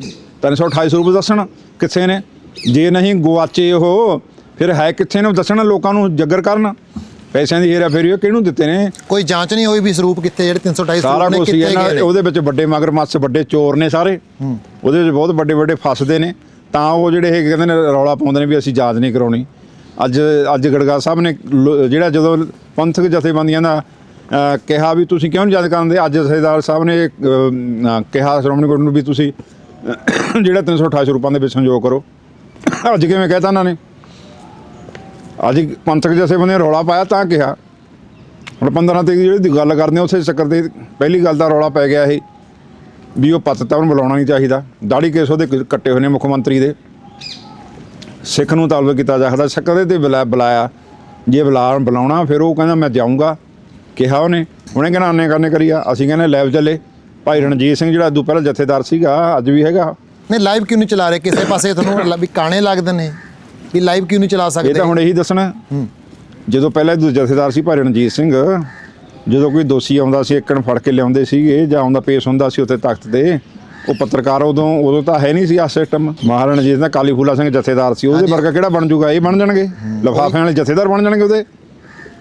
328 ਸਰੂਪ ਦੱਸਣ ਕਿੱਥੇ ਨੇ। ਜੇ ਨਹੀਂ ਗਵਾਚੇ ਉਹ ਫਿਰ ਹੈ ਕਿੱਥੇ ਨੇ ਦੱਸਣ ਲੋਕਾਂ ਨੂੰ ਜੱਗਰ ਕਰਨ? ਪੈਸਿਆਂ ਦੀ ਹੇਰਾ ਫੇਰੀ ਉਹ ਕਿਹਨੂੰ ਦਿੱਤੇ ਨੇ?
ਕੋਈ ਜਾਂਚ ਨਹੀਂ ਹੋਈ ਵੀ ਸਰੂਪ ਕਿੱਥੇ ਜਿਹੜੇ 328
ਸਾਰਾ
ਸਰੂਪ ਨੇ
ਕੁਝ
ਕਿੱਥੇ
ਇਹਨਾਂ
ਗਏ ਨੇ?
ਉਹਦੇ ਵਿੱਚ ਵੱਡੇ ਮਗਰਮੱਛ ਵੱਡੇ ਚੋਰ ਨੇ ਸਾਰੇ। ਉਹਦੇ ਵਿੱਚ ਬਹੁਤ ਵੱਡੇ ਵੱਡੇ ਫਸਦੇ ਨੇ। ਤਾਂ ਉਹ ਜਿਹੜੇ ਇਹ ਕਹਿੰਦੇ ਨੇ ਰੌਲਾ ਪਾਉਂਦੇ ਨੇ ਵੀ ਅਸੀਂ ਜਾਂਚ ਨਹੀਂ ਕਰਾਉਣੀ। ਅੱਜ ਅੱਜ ਗੜਗਾ ਸਾਹਿਬ ਨੇ ਜਿਹੜਾ ਜਦੋਂ ਪੰਥਕ ਜਥੇਬੰਦੀਆਂ ਦਾ ਕਿਹਾ ਵੀ ਤੁਸੀਂ ਕਿਉਂ ਨਹੀਂ ਯਾਦ ਕਰਦੇ ਅੱਜ ਜਥੇਦਾਰ ਸਾਹਿਬ ਨੇ ਕਿਹਾ ਸ਼੍ਰੋਮਣੀ ਗੁਰੂ ਨੂੰ ਵੀ ਤੁਸੀਂ ਜਿਹੜਾ 328 ਰੁਪਏ ਦੇ ਵਿੱਚ ਸੰਯੋਗ ਕਰੋ। ਅੱਜ ਕਿਵੇਂ ਕਹਿਤਾ ਉਹਨਾਂ ਨੇ? ਅੱਜ ਪੰਥਕ ਜਥੇਬੰਦੀਆਂ ਰੌਲਾ ਪਾਇਆ ਤਾਂ ਕਿਹਾ। ਹੁਣ 15 ਤਰੀਕ ਜਿਹੜੀ ਗੱਲ ਕਰਦੇ ਆ ਉਸੇ ਚੱਕਰ ਤੇ ਪਹਿਲੀ ਗੱਲ ਦਾ ਰੌਲਾ ਪੈ ਗਿਆ ਇਹ, ਵੀ ਉਹ ਪੱਤ ਤਾਂ ਉਹਨੂੰ ਬੁਲਾਉਣਾ ਨਹੀਂ ਚਾਹੀਦਾ। ਦਾੜੀ ਕੇਸ ਉਹਦੇ ਕੱਟੇ ਹੋਏ ਨੇ ਮੁੱਖ ਮੰਤਰੀ ਦੇ। ਸਿੱਖ ਨੂੰ ਤਾਲਬ ਕੀਤਾ ਜਾ ਸਕਦਾ। ਸਿੱਖ ਦੇ ਤੇ ਬੁਲਾ- ਬੁਲਾਇਆ। ਜੇ ਬੁਲਾਉਣ ਬੁਲਾਉਣਾ, ਫਿਰ ਉਹ ਕਹਿੰਦਾ, ਮੈਂ ਜਾਊਂਗਾ। ਕਿਹਾ ਉਹਨੇ। ਉਹਨੇ ਕਹਿੰਦਾ ਆਨੇ ਕਰਨੇ ਕਰੀਆ। ਅਸੀਂ ਕਹਿੰਦੇ ਲੈਬ ਚੱਲੇ। ਭਾਈ ਰਣਜੀਤ ਸਿੰਘ ਜਿਹੜਾ ਉਦੋਂ ਪਹਿਲਾਂ ਜਥੇਦਾਰ ਸੀਗਾ, ਅੱਜ ਵੀ ਹੈਗਾ।
ਨਹੀਂ ਲਾਈਵ ਕਿਉਂ ਨਹੀਂ ਚਲਾ ਰਹੇ? ਕਿਸੇ ਪਾਸੇ ਤੁਹਾਨੂੰ ਵੀ ਕਾਣੇ ਲੱਗਦੇ ਨੇ ਵੀ ਲਾਈਵ ਕਿਉਂ ਨਹੀਂ ਚਲਾ
ਇਹ
ਸਕਦੇ
ਤਾਂ ਹੁਣ ਇਹੀ ਦੱਸਣਾ। ਜਦੋਂ ਪਹਿਲਾਂ ਇਹ ਜਥੇਦਾਰ ਸੀ ਭਾਈ ਰਣਜੀਤ ਸਿੰਘ ਜਦੋਂ ਕੋਈ ਦੋਸ਼ੀ ਆਉਂਦਾ ਸੀ ਇੱਕਣ ਫੜ ਕੇ ਲਿਆਉਂਦੇ ਸੀਗੇ ਜਾਂ ਆਉਂਦਾ ਪੇਸ਼ ਹੁੰਦਾ ਸੀ ਉੱਥੇ ਤਖਤ ਤੇ ਉਹ ਪੱਤਰਕਾਰ ਉਦੋਂ ਉਦੋਂ ਤਾਂ ਹੈ ਨਹੀਂ ਸੀ ਆ ਸਿਸਟਮ ਮਹਾਰਾਣਾ ਰਣਜੀਤ ਦਾ ਕਾਲੀ ਫੂਲਾ ਸਿੰਘ ਜਥੇਦਾਰ ਸੀ ਉਹਦੇ ਵਰਗਾ ਕਿਹੜਾ ਬਣ ਜੂਗਾ? ਇਹ ਬਣ ਜਾਣਗੇ। ਲਫਾਫਿਆਂ ਵਾਲੇ ਜਥੇਦਾਰ ਬਣ ਜਾਣਗੇ ਉਹਦੇ।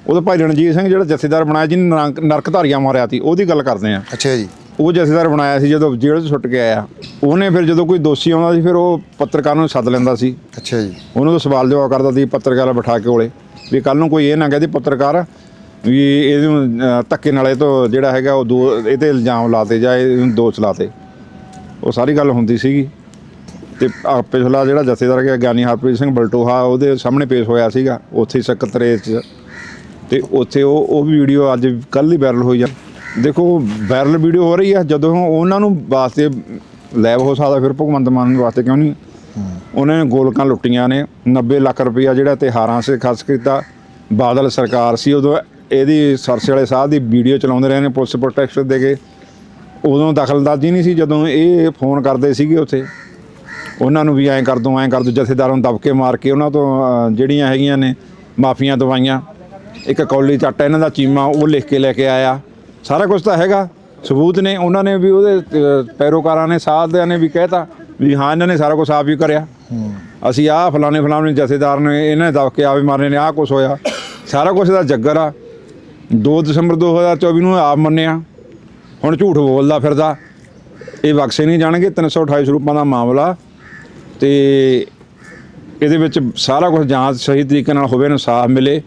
ਉਹਦੇ ਭਾਈ ਰਣਜੀਤ ਸਿੰਘ ਜਿਹੜਾ ਜਥੇਦਾਰ ਬਣਾਇਆ ਨਰਕ- ਨਰਕ ਧਾਰੀਆਂ ਮਾਰਿਆ ਸੀ ਉਹਦੀ ਗੱਲ ਕਰਦੇ ਆ
ਅੱਛਾ ਜੀ।
ਉਹ ਜਥੇਦਾਰ ਬਣਾਇਆ ਸੀ ਜਦੋਂ ਜੇਲ੍ਹ 'ਚ ਛੁੱਟ ਕੇ ਆਇਆ। ਉਹਨੇ ਫਿਰ ਜਦੋਂ ਕੋਈ ਦੋਸ਼ੀ ਆਉਂਦਾ ਸੀ ਫਿਰ ਉਹ ਪੱਤਰਕਾਰ ਨੂੰ ਸੱਦ ਲੈਂਦਾ ਸੀ।
ਅੱਛਾ ਜੀ।
ਉਹਨੂੰ ਤਾਂ ਸਵਾਲ ਜਵਾਬ ਕਰਦਾ ਸੀ ਪੱਤਰਕਾਰ ਬਿਠਾ ਕੇ ਕੋਲੇ ਵੀ ਕੱਲ ਨੂੰ ਕੋਈ ਇਹ ਨਾ ਕਹਦੇ ਪੱਤਰਕਾਰ ਵੀ ਇਹਨੂੰ ਧੱਕੇ ਨਾਲ ਇਹ ਤੋਂ ਜਿਹੜਾ ਹੈਗਾ ਉਹ ਦੋ ਇਹ ਤੇ ਇਲਜ਼ਾਮ ਲਾਤੇ ਜਾਂ ਇਹਨੂੰ ਦੋਸ਼ ਲਾਤੇ। ਉਹ ਸਾਰੀ ਗੱਲ ਹੁੰਦੀ ਸੀਗੀ। ਤੇ ਪਿਛਲਾ ਜਿਹੜਾ ਜਥੇਦਾਰ ਗਿਆ ਗਿਆਨੀ ਹਰਪ੍ਰੀਤ ਸਿੰਘ ਬਲਟੋਹਾ ਉਹਦੇ ਸਾਹਮਣੇ ਪੇਸ਼ ਹੋਇਆ ਸੀਗਾ ਉੱਥੇ ਸਕੱਤਰੇ 'ਚ। ਤੇ ਉੱਥੇ ਉਹ ਉਹ ਵੀਡੀਓ ਅੱਜ ਕੱਲ ਹੀ ਵਾਇਰਲ ਹੋਈ ਜਾ ਦੇਖੋ ਵਾਇਰਲ ਵੀਡੀਓ ਹੋ ਰਹੀ ਆ ਜਦੋਂ ਉਹਨਾਂ ਨੂੰ ਵਾਸਤੇ ਲੈਬ ਹੋ ਸਕਦਾ ਫਿਰ ਭਗਵੰਤ ਮਾਨ ਵਾਸਤੇ ਕਿਉਂ ਨਹੀਂ? ਉਹਨਾਂ ਨੇ ਗੋਲਕਾਂ ਲੁੱਟੀਆਂ ਨੇ 90 ਲੱਖ ਰੁਪਈਆ ਜਿਹੜਾ ਤਿਉਹਾਰਾਂ 'ਤੇ ਖਰਚ ਕੀਤਾ ਬਾਦਲ ਸਰਕਾਰ ਸੀ ਉਦੋਂ ਇਹਦੀ ਸਰਸੇ ਵਾਲੇ ਸਾਹਿਬ ਦੀ ਵੀਡੀਓ ਚਲਾਉਂਦੇ ਰਹੇ ਨੇ ਪੁਲਿਸ ਪ੍ਰੋਟੈਕਸ਼ਨ ਦੇ ਕੇ। ਉਦੋਂ ਦਖਲਅੰਦਾਜ਼ੀ ਨਹੀਂ ਸੀ ਜਦੋਂ ਇਹ ਫੋਨ ਕਰਦੇ ਸੀਗੇ ਉੱਥੇ। ਉਹਨਾਂ ਨੂੰ ਵੀ ਐਂ ਕਰ ਦੋ ਐਂ ਕਰ ਦੋ ਜਥੇਦਾਰਾਂ ਨੂੰ ਦਬਕੇ ਮਾਰ ਕੇ ਉਹਨਾਂ ਤੋਂ ਜਿਹੜੀਆਂ ਹੈਗੀਆਂ ਨੇ ਮਾਫੀਆਂ ਦਵਾਈਆਂ। ਇੱਕ ਕੌਲੀ ਚੱਟ ਇਹਨਾਂ ਦਾ ਚੀਮਾ ਉਹ ਲਿਖ ਕੇ ਲੈ ਕੇ ਆਇਆ। ਸਾਰਾ ਕੁਝ ਤਾਂ ਹੈਗਾ। ਸਬੂਤ ਨੇ ਉਹਨਾਂ ਨੇ ਵੀ ਉਹਦੇ ਪੈਰੋਕਾਰਾਂ ਨੇ ਸਾਧਿਆਂ ਨੇ ਵੀ ਕਹਿਤਾ ਵੀ ਹਾਂ ਇਹਨਾਂ ਨੇ ਸਾਰਾ ਕੁਝ ਆਪ ਹੀ ਕਰਿਆ। ਅਸੀਂ ਆਹ ਫਲਾਣੇ ਫਲਾਣੇ ਜਥੇਦਾਰ ਨੇ ਇਹਨਾਂ ਨੇ ਦਬਕੇ ਆਵੇ ਮਾਰਨੇ ਨੇ ਆਹ ਕੁਝ ਹੋਇਆ। ਸਾਰਾ ਕੁਝ ਦਾ ਜੱਗਰ ਆ। 2 ਦਸੰਬਰ 2024 ਨੂੰ ਆਪ ਮੰਨਿਆ। ਹੁਣ ਝੂਠ ਬੋਲਦਾ ਫਿਰਦਾ। ਇਹ ਬਖਸ਼ੇ ਨਹੀਂ ਜਾਣਗੇ 328 ਰੁਪਏ ਦਾ ਮਾਮਲਾ। ਤੇ ਇਹਦੇ ਵਿੱਚ ਸਾਰਾ ਕੁਝ ਜਾਂਚ ਸਹੀ ਤਰੀਕੇ ਨਾਲ ਹੋਵੇ ਇਨਸਾਫ ਮਿਲੇ।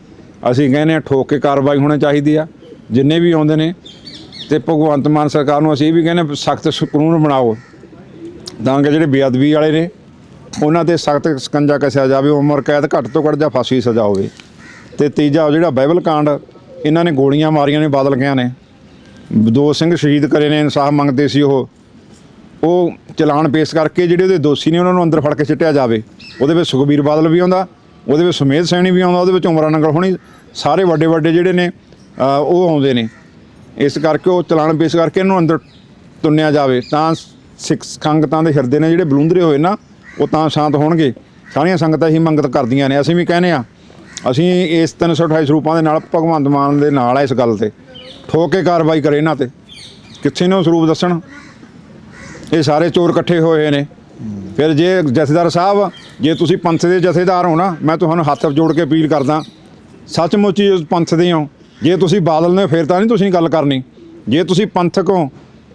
ਅਸੀਂ ਕਹਿੰਦੇ ਹਾਂ ਠੋਕ ਕੇ ਕਾਰਵਾਈ ਹੋਣੀ ਚਾਹੀਦੀ ਆ। ਜਿੰਨੇ ਵੀ ਆਉਂਦੇ ਨੇ ਤੇ ਭਗਵੰਤ ਮਾਨ ਸਰਕਾਰ ਨੂੰ ਅਸੀਂ ਇਹ ਵੀ ਕਹਿੰਦੇ ਸਖਤ ਕਾਨੂੰਨ ਬਣਾਓ। ਤਾਂ ਕਿ ਜਿਹੜੇ ਬੇਅਦਬੀ ਵਾਲੇ ਨੇ, ਉਹਨਾਂ ਤੇ ਸਖਤ ਸਕੰਜਾ ਕੱਸਿਆ ਜਾਵੇ, ਉਮਰ ਕੈਦ ਘੱਟ ਤੋਂ ਘੱਟ ਜਾਂ ਫਾਂਸੀ ਦੀ ਸਜ਼ਾ ਹੋਵੇ। ਤੇ ਤੀਜਾ ਜਿਹੜਾ ਬਾਈਬਲ ਕਾਂਡ, ਇਹਨਾਂ ਨੇ ਗੋਲੀਆਂ ਮਾਰੀਆਂ ਨੇ, ਬਾਦਲ ਗਿਆ ਨੇ। ਦੋ ਸਿੰਘ ਸ਼ਹੀਦ ਕਰੇ ਨੇ, ਇਨਸਾਫ ਮੰਗਦੇ ਸੀ ਉਹ। ਉਹ ਚਲਾਨ ਪੇਸ਼ ਕਰਕੇ ਜਿਹੜੇ ਉਹਦੇ ਦੋਸ਼ੀ ਨੇ, ਉਹਨਾਂ ਨੂੰ ਅੰਦਰ ਫੜ ਕੇ ਸਿੱਟਿਆ ਜਾਵੇ। ਉਹਦੇ ਵਿੱਚ ਸੁਖਬੀਰ ਬਾਦਲ ਵੀ ਆਉਂਦਾ, ਉਹਦੇ ਵਿੱਚ ਸੁਮੇਧ ਸੈਣੀ ਵੀ ਆਉਂਦਾ, ਉਹਦੇ ਵਿੱਚ ਉਮਰਾਂ ਨੰਗਲ ਹੋਣੀ, ਸਾਰੇ ਵੱਡੇ ਵੱਡੇ ਜਿਹੜੇ ਨੇ ਉਹ ਆਉਂਦੇ ਨੇ। ਇਸ ਕਰਕੇ ਉਹ ਚਲਾਨ ਪੇਸ਼ ਕਰਕੇ ਇਹਨੂੰ ਅੰਦਰ ਤੁੰਨਿਆ ਜਾਵੇ। ਤਾਂ ਸਿੱਖ ਸੰਗਤਾਂ ਦੇ ਹਿਰਦੇ ਨੇ ਜਿਹੜੇ ਬਲੂੰਦਰੇ ਹੋਏ ਨਾ, ਉਹ ਤਾਂ ਸ਼ਾਂਤ ਹੋਣਗੇ। ਸਾਰੀਆਂ ਸੰਗਤਾਂ ਹੀ ਮੰਗਤ ਕਰਦੀਆਂ ਨੇ। ਅਸੀਂ ਵੀ ਕਹਿੰਦੇ ਆ ਅਸੀਂ ਇਸ 328 ਸਰੂਪਾਂ ਦੇ ਨਾਲ ਭਗਵੰਤ ਮਾਨ ਦੇ ਨਾਲ ਆ ਇਸ ਗੱਲ ਤੇ। ਠੋਕ ਕੇ ਕਾਰਵਾਈ ਕਰੇ ਇਹਨਾਂ ਤੇ। ਕਿੱਥੇ ਨੇ ਉਹ ਸਰੂਪ ਦੱਸਣ? ਇਹ ਸਾਰੇ ਚੋਰ ਇਕੱਠੇ ਹੋਏ ਨੇ। ਫਿਰ ਜੇ ਜਥੇਦਾਰ ਸਾਹਿਬ, ਜੇ ਤੁਸੀਂ ਪੰਥ ਦੇ ਜਥੇਦਾਰ ਹੋ ਨਾ, ਮੈਂ ਤੁਹਾਨੂੰ ਹੱਥ ਜੋੜ ਕੇ ਅਪੀਲ ਕਰਦਾ, ਸੱਚਮੁੱਚ ਹੀ ਪੰਥ ਦੇ ਹੋ। ਜੇ ਤੁਸੀਂ ਬਾਦਲ ਨੇ, ਫਿਰ ਤਾਂ ਨਹੀਂ ਤੁਸੀਂ ਗੱਲ ਕਰਨੀ। ਜੇ ਤੁਸੀਂ ਪੰਥਕ ਹੋ,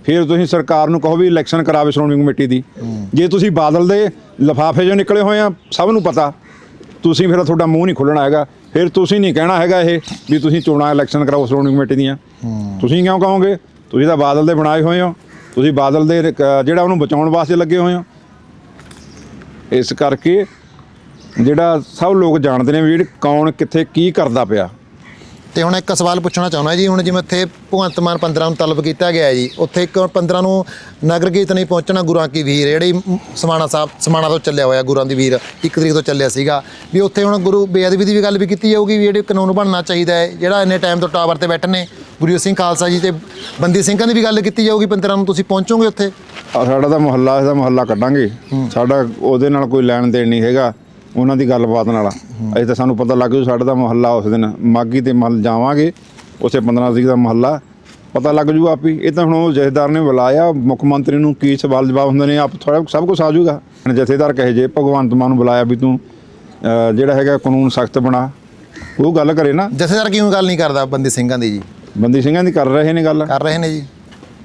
ਫਿਰ ਤੁਸੀਂ ਸਰਕਾਰ ਨੂੰ ਕਹੋ ਵੀ ਇਲੈਕਸ਼ਨ ਕਰਾਵੇ ਸ਼੍ਰੋਮਣੀ ਕਮੇਟੀ ਦੀ। ਜੇ ਤੁਸੀਂ ਬਾਦਲ ਦੇ ਲਫਾਫੇ ਜੋ ਨਿਕਲੇ ਹੋਏ ਆ, ਸਭ ਨੂੰ ਪਤਾ। ਤੁਸੀਂ ਫਿਰ ਤੁਹਾਡਾ ਮੂੰਹ ਨਹੀਂ ਖੁੱਲਣਾ ਹੈਗਾ। ਫਿਰ ਤੁਸੀਂ ਨਹੀਂ ਕਹਿਣਾ ਹੈਗਾ ਇਹ ਵੀ ਤੁਸੀਂ ਚੋਣਾਂ ਇਲੈਕਸ਼ਨ ਕਰਾਓ ਸ਼੍ਰੋਮਣੀ ਕਮੇਟੀ ਦੀਆਂ। ਤੁਸੀਂ ਕਿਉਂ ਕਹੋਗੇ? ਤੁਸੀਂ ਤਾਂ ਬਾਦਲ ਦੇ ਬਣਾਏ ਹੋਏ ਹੋ। ਤੁਸੀਂ ਬਾਦਲ ਦੇ ਜਿਹੜਾ ਉਹਨੂੰ ਬਚਾਉਣ ਵਾਸਤੇ ਲੱਗੇ ਹੋਏ ਹੋ। ਇਸ ਕਰਕੇ ਜਿਹੜਾ ਸਭ ਲੋਕ ਜਾਣਦੇ ਨੇ ਵੀ ਕੌਣ ਕਿੱਥੇ ਕੀ ਕਰਦਾ ਪਿਆ।
ਤੇ ਹੁਣ ਇੱਕ ਸਵਾਲ ਪੁੱਛਣਾ ਚਾਹੁੰਦਾ ਜੀ ਹੁਣ ਜਿਵੇਂ ਇੱਥੇ ਭਗਵੰਤ ਮਾਨ 15 ਨੂੰ ਤਲਬ ਕੀਤਾ ਗਿਆ ਹੈ ਜੀ ਉੱਥੇ ਇੱਕ 15 ਨੂੰ ਨਗਰ ਕੀਰਤਨ ਨਹੀਂ ਪਹੁੰਚਣਾ ਗੁਰਾਂ ਕੀ ਵੀਰ? ਜਿਹੜੀ ਸਮਾਣਾ ਸਾਹਿਬ ਸਮਾਣਾ ਤੋਂ ਚੱਲਿਆ ਹੋਇਆ ਗੁਰਾਂ ਦੀ ਵੀਰ ਇੱਕ ਤਰੀਕ ਤੋਂ ਚੱਲਿਆ ਸੀਗਾ। ਵੀ ਉੱਥੇ ਹੁਣ ਗੁਰੂ ਬੇਅਦਬੀ ਦੀ ਵੀ ਗੱਲ ਵੀ ਕੀਤੀ ਜਾਊਗੀ ਵੀ ਜਿਹੜੇ ਕਾਨੂੰਨ ਬਣਨਾ ਚਾਹੀਦਾ ਹੈ ਜਿਹੜਾ ਇੰਨੇ ਟਾਈਮ ਤੋਂ ਟਾਵਰ ਤੇ ਬੈਠੇ ਨੇ ਗੁਰੂ ਸਿੰਘ ਖਾਲਸਾ ਜੀ ਤੇ ਬੰਦੀ ਸਿੰਘਾਂ ਦੀ ਵੀ ਗੱਲ ਕੀਤੀ ਜਾਊਗੀ 15 ਨੂੰ ਤੁਸੀਂ ਪਹੁੰਚੋਗੇ ਉੱਥੇ?
ਸਾਡਾ ਤਾਂ ਮੁਹੱਲਾ ਇਹਦਾ ਮੁਹੱਲਾ ਕੱਢਾਂਗੇ। ਸਾਡਾ ਉਹਦੇ ਨਾਲ ਕੋਈ ਲੈਣ ਦੇਣ ਨਹੀਂ ਹੈਗਾ। ਉਹਨਾਂ ਦੀ ਗੱਲਬਾਤ ਨਾਲ। ਅਜੇ ਤਾਂ ਸਾਨੂੰ ਪਤਾ ਲੱਗ ਜੂ ਸਾਡਾ ਤਾਂ ਮੁਹੱਲਾ ਉਸ ਦਿਨ ਮਾਗੀ ਤੇ ਮੱਲ ਜਾਵਾਂਗੇ ਉਸੇ 15 ਤਰੀਕ ਦਾ ਮੁਹੱਲਾ। ਪਤਾ ਲੱਗ ਜੂ ਆਪੀ ਇਹ ਤਾਂ ਹੁਣ ਉਹ ਜਥੇਦਾਰ ਨੇ ਬੁਲਾਇਆ ਮੁੱਖ ਮੰਤਰੀ ਨੂੰ ਕੀ ਸਵਾਲ ਜਵਾਬ ਹੁੰਦੇ ਨੇ ਆਪ ਥੋੜਾ ਸਭ ਕੁਝ ਆ ਹੁਣ ਜਥੇਦਾਰ ਕਹੇ ਜੇ ਭਗਵੰਤ ਮਾਨ ਨੂੰ ਬੁਲਾਇਆ ਵੀ ਤੂੰ ਜਿਹੜਾ ਹੈਗਾ ਕਾਨੂੰਨ ਸਖਤ ਬਣਾ। ਉਹ ਗੱਲ ਕਰੇ ਨਾ।
ਜਥੇਦਾਰ ਕਿਉਂ ਗੱਲ ਨਹੀਂ ਕਰਦਾ ਬੰਦੀ ਸਿੰਘਾਂ ਦੀ ਜੀ?
ਬੰਦੀ ਸਿੰਘਾਂ ਦੀ ਕਰ ਰਹੇ ਨੇ ਗੱਲ।
ਕਰ ਰਹੇ ਨੇ ਜੀ।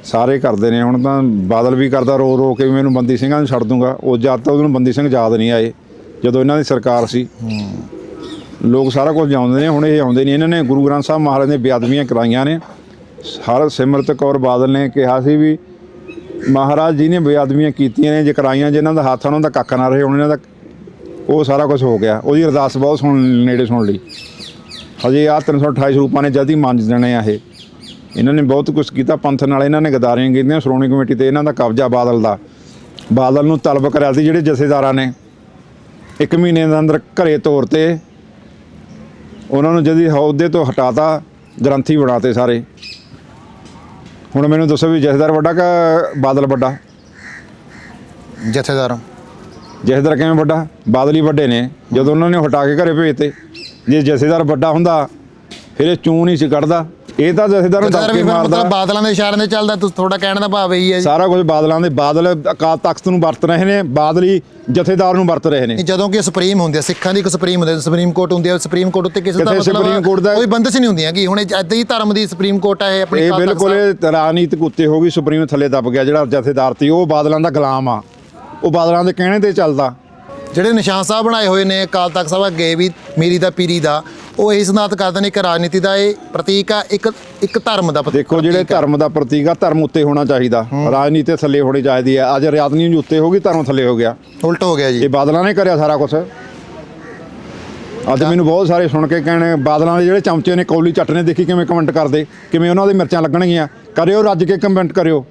ਸਾਰੇ ਕਰਦੇ ਨੇ। ਹੁਣ ਤਾਂ ਬਾਦਲ ਵੀ ਕਰਦਾ ਰੋ ਰੋ ਕੇ ਮੈਨੂੰ ਬੰਦੀ ਸਿੰਘਾਂ ਨੂੰ ਛੱਡ ਦੂੰਗਾ। ਉਹ ਜਦ ਤੱਕ ਉਹਨੂੰ ਬੰਦੀ ਸਿੰਘ ਯਾਦ ਨਹੀਂ ਆਏ। ਜਦੋਂ ਇਹਨਾਂ ਦੀ ਸਰਕਾਰ ਸੀ। ਲੋਕ ਸਾਰਾ ਕੁਝ ਜਾਣਦੇ ਨੇ, ਹੁਣ ਇਹ ਆਉਂਦੇ ਨਹੀਂ। ਇਹਨਾਂ ਨੇ ਗੁਰੂ ਗ੍ਰੰਥ ਸਾਹਿਬ ਮਹਾਰਾਜ ਨੇ ਬੇਅਦਬੀਆਂ ਕਰਾਈਆਂ ਨੇ। ਹਰ ਸਿਮਰਤ ਕੌਰ ਬਾਦਲ ਨੇ ਕਿਹਾ ਸੀ ਵੀ ਮਹਾਰਾਜ ਜੀ ਨੇ ਬੇਅਦਬੀਆਂ ਕੀਤੀਆਂ ਨੇ, ਜੇ ਕਰਾਈਆਂ ਜਿਨ੍ਹਾਂ ਦਾ ਹੱਥ ਉਹਨਾਂ ਦਾ ਕੱਖ ਨਾ ਰਹੇ, ਹੁਣ ਇਹਨਾਂ ਦਾ ਉਹ ਸਾਰਾ ਕੁਝ ਹੋ ਗਿਆ। ਉਹਦੀ ਅਰਦਾਸ ਬਹੁਤ ਸੁਣ, ਨੇੜੇ ਸੁਣ ਲਈ। ਹਜੇ ਆ 328 ਰੂਪਾਂ ਨੇ ਜਲਦੀ ਮੰਜ ਦੇਣੇ ਆ ਇਹ। ਇਹਨਾਂ ਨੇ ਬਹੁਤ ਕੁਝ ਕੀਤਾ। ਪੰਥ ਨਾਲ ਇਹਨਾਂ ਨੇ ਗਦਾਰੀਆਂ ਕੀਤੀਆਂ ਸ਼੍ਰੋਮਣੀ ਕਮੇਟੀ ਤੇ ਇਹਨਾਂ ਦਾ ਕਬਜ਼ਾ ਬਾਦਲ ਦਾ। ਬਾਦਲ ਨੂੰ ਤਲਬ ਕਰਿਆ ਸੀ ਜਿਹੜੇ ਜਥੇਦਾਰਾਂ ਨੇ। ਇੱਕ ਮਹੀਨੇ ਦੇ ਅੰਦਰ ਘਰੇ ਤੋਰ ਤੇ ਉਹਨਾਂ ਨੂੰ ਜਦੀ ਅਹੁਦੇ ਤੋਂ ਹਟਾਤਾ ਗ੍ਰੰਥੀ ਬਣਾਤੇ ਸਾਰੇ। ਹੁਣ ਮੈਨੂੰ ਦੱਸੋ ਵੀ ਜਥੇਦਾਰ ਵੱਡਾ ਕਿ ਬਾਦਲ ਵੱਡਾ?
ਜਥੇਦਾਰ।
ਜਥੇਦਾਰ ਕਿਵੇਂ ਵੱਡਾ? ਬਾਦਲ ਹੀ ਵੱਡੇ ਨੇ। ਜਦੋਂ ਉਹਨਾਂ ਨੇ ਹਟਾ ਕੇ ਘਰੇ ਭੇਜਤੇ ਜੇ ਜਥੇਦਾਰ ਵੱਡਾ ਹੁੰਦਾ ਫਿਰ ਇਹ ਚੂੰ ਨਹੀਂ ਸੀ ਕੱਢਦਾ। ਇਹ ਤਾਂ ਜਥੇਦਾਰ ਨੂੰ
ਜਥੇਦਾਰ
ਦੱਸ
ਵੀ
ਕੇ
ਫਿਰ
ਮਾਰਦਾ।
ਮਤਲਬ ਬਾਦਲਾਂ ਦੇ ਇਸ਼ਾਰੇ ਤੇ ਚੱਲਦਾ ਤੁਸੀਂ ਤੁਹਾਡਾ ਕਹਿਣ ਦਾ ਭਾਵ ਇਹੀ ਹੈ ਜੀ।
ਸਾਰਾ ਕੁਝ ਬਾਦਲਾਂ ਦੇ ਬਾਦਲ ਅਕਾਲ ਤਖਤ ਨੂੰ ਵਰਤ ਰਹੇ ਨੇ ਬਾਦਲ ਹੀ ਜਥੇਦਾਰ ਨੂੰ ਵਰਤ ਰਹੇ ਨੇ।
ਜਦੋਂ ਕਿ ਸੁਪਰੀਮ ਹੁੰਦੇ ਸਿੱਖਾਂ ਦੀ ਇੱਕ ਸੁਪਰੀਮ ਹੁੰਦੀ ਸੁਪਰੀਮ ਕੋਰਟ ਹੁੰਦੀ ਆ ਸੁਪਰੀਮ ਕੋਰਟ ਉੱਤੇ ਕਿਸੇ ਦਾ
ਦਾ-
ਕੋਈ ਬੰਦਸ਼ ਨਹੀਂ ਹੁੰਦੀਆਂ ਕਿ ਹੁਣ ਐਦਾਂ ਹੀ ਧਰਮ ਦੀ ਸੁਪਰੀਮ ਕੋਰਟ ਹੈ ਆਪਣੀ
ਇਹ ਬਿਲਕੁਲ ਰਾਜਨੀਤਿਕ ਉੱਤੇ ਹੋ ਗਈ ਸੁਪਰੀਮ ਥੱਲੇ ਦੱਬ ਗਿਆ ਜਿਹੜਾ ਜਥੇਦਾਰ ਸੀ ਉਹ ਬਾਦਲਾਂ ਦਾ ਗੁਲਾਮ ਆ। ਉਹ ਬਾਦਲਾਂ ਦੇ ਕਹਿਣੇ ਤੇ ਚੱਲਦਾ।
ਜਿਹੜੇ ਨਿਸ਼ਾਨ ਸਾਹਿਬ ਬਣਾਏ ਹੋਏ ਨੇ ਅਕਾਲ ਤਖਤ ਸਾਹਿਬ ਅੱਗੇ ਵੀ ਮੀਰੀ ਦਾ ਪੀਰੀ ਦਾ ਉਹ ਇਹ ਸਿਧਾਂਤ ਕਰਦੇ ਨੇ ਕਿ ਰਾਜਨੀਤੀ ਦਾ ਇਹ ਪ੍ਰਤੀਕ ਆ ਇੱਕ ਇੱਕ ਧਰਮ ਦਾ ਪ੍ਰਤੀਕ
ਦੇਖੋ ਜਿਹੜੇ ਧਰਮ ਦਾ ਪ੍ਰਤੀਕ ਆ ਧਰਮ ਉੱਤੇ ਹੋਣਾ ਚਾਹੀਦਾ। ਰਾਜਨੀਤੀ ਥੱਲੇ ਹੋਣੀ ਚਾਹੀਦੀ ਹੈ। ਅੱਜ ਰਾਜਨੀਤੀ ਉੱਤੇ ਹੋ ਗਈ ਧਰਮ ਥੱਲੇ ਹੋ ਗਿਆ।
ਉਲਟ ਹੋ ਗਿਆ ਜੀ।
ਇਹ ਬਾਦਲਾਂ ਨੇ ਕਰਿਆ ਸਾਰਾ ਕੁਝ ਅੱਜ ਮੈਨੂੰ ਬਹੁਤ ਸਾਰੇ ਸੁਣ ਕੇ ਕਹਿਣ ਬਾਦਲਾਂ ਦੇ ਜਿਹੜੇ ਚਮਚੇ ਨੇ ਕੌਲੀ ਚੱਟ ਨੇ ਦੇਖੀ ਕਿਵੇਂ ਕਮੈਂਟ ਕਰਦੇ ਕਿਵੇਂ ਉਹਨਾਂ ਦੇ ਮਿਰਚਾਂ ਲੱਗਣਗੀਆਂ। ਕਰਿਓ ਰੱਜ ਕੇ ਕਮੈਂਟ ਕਰਿਓ।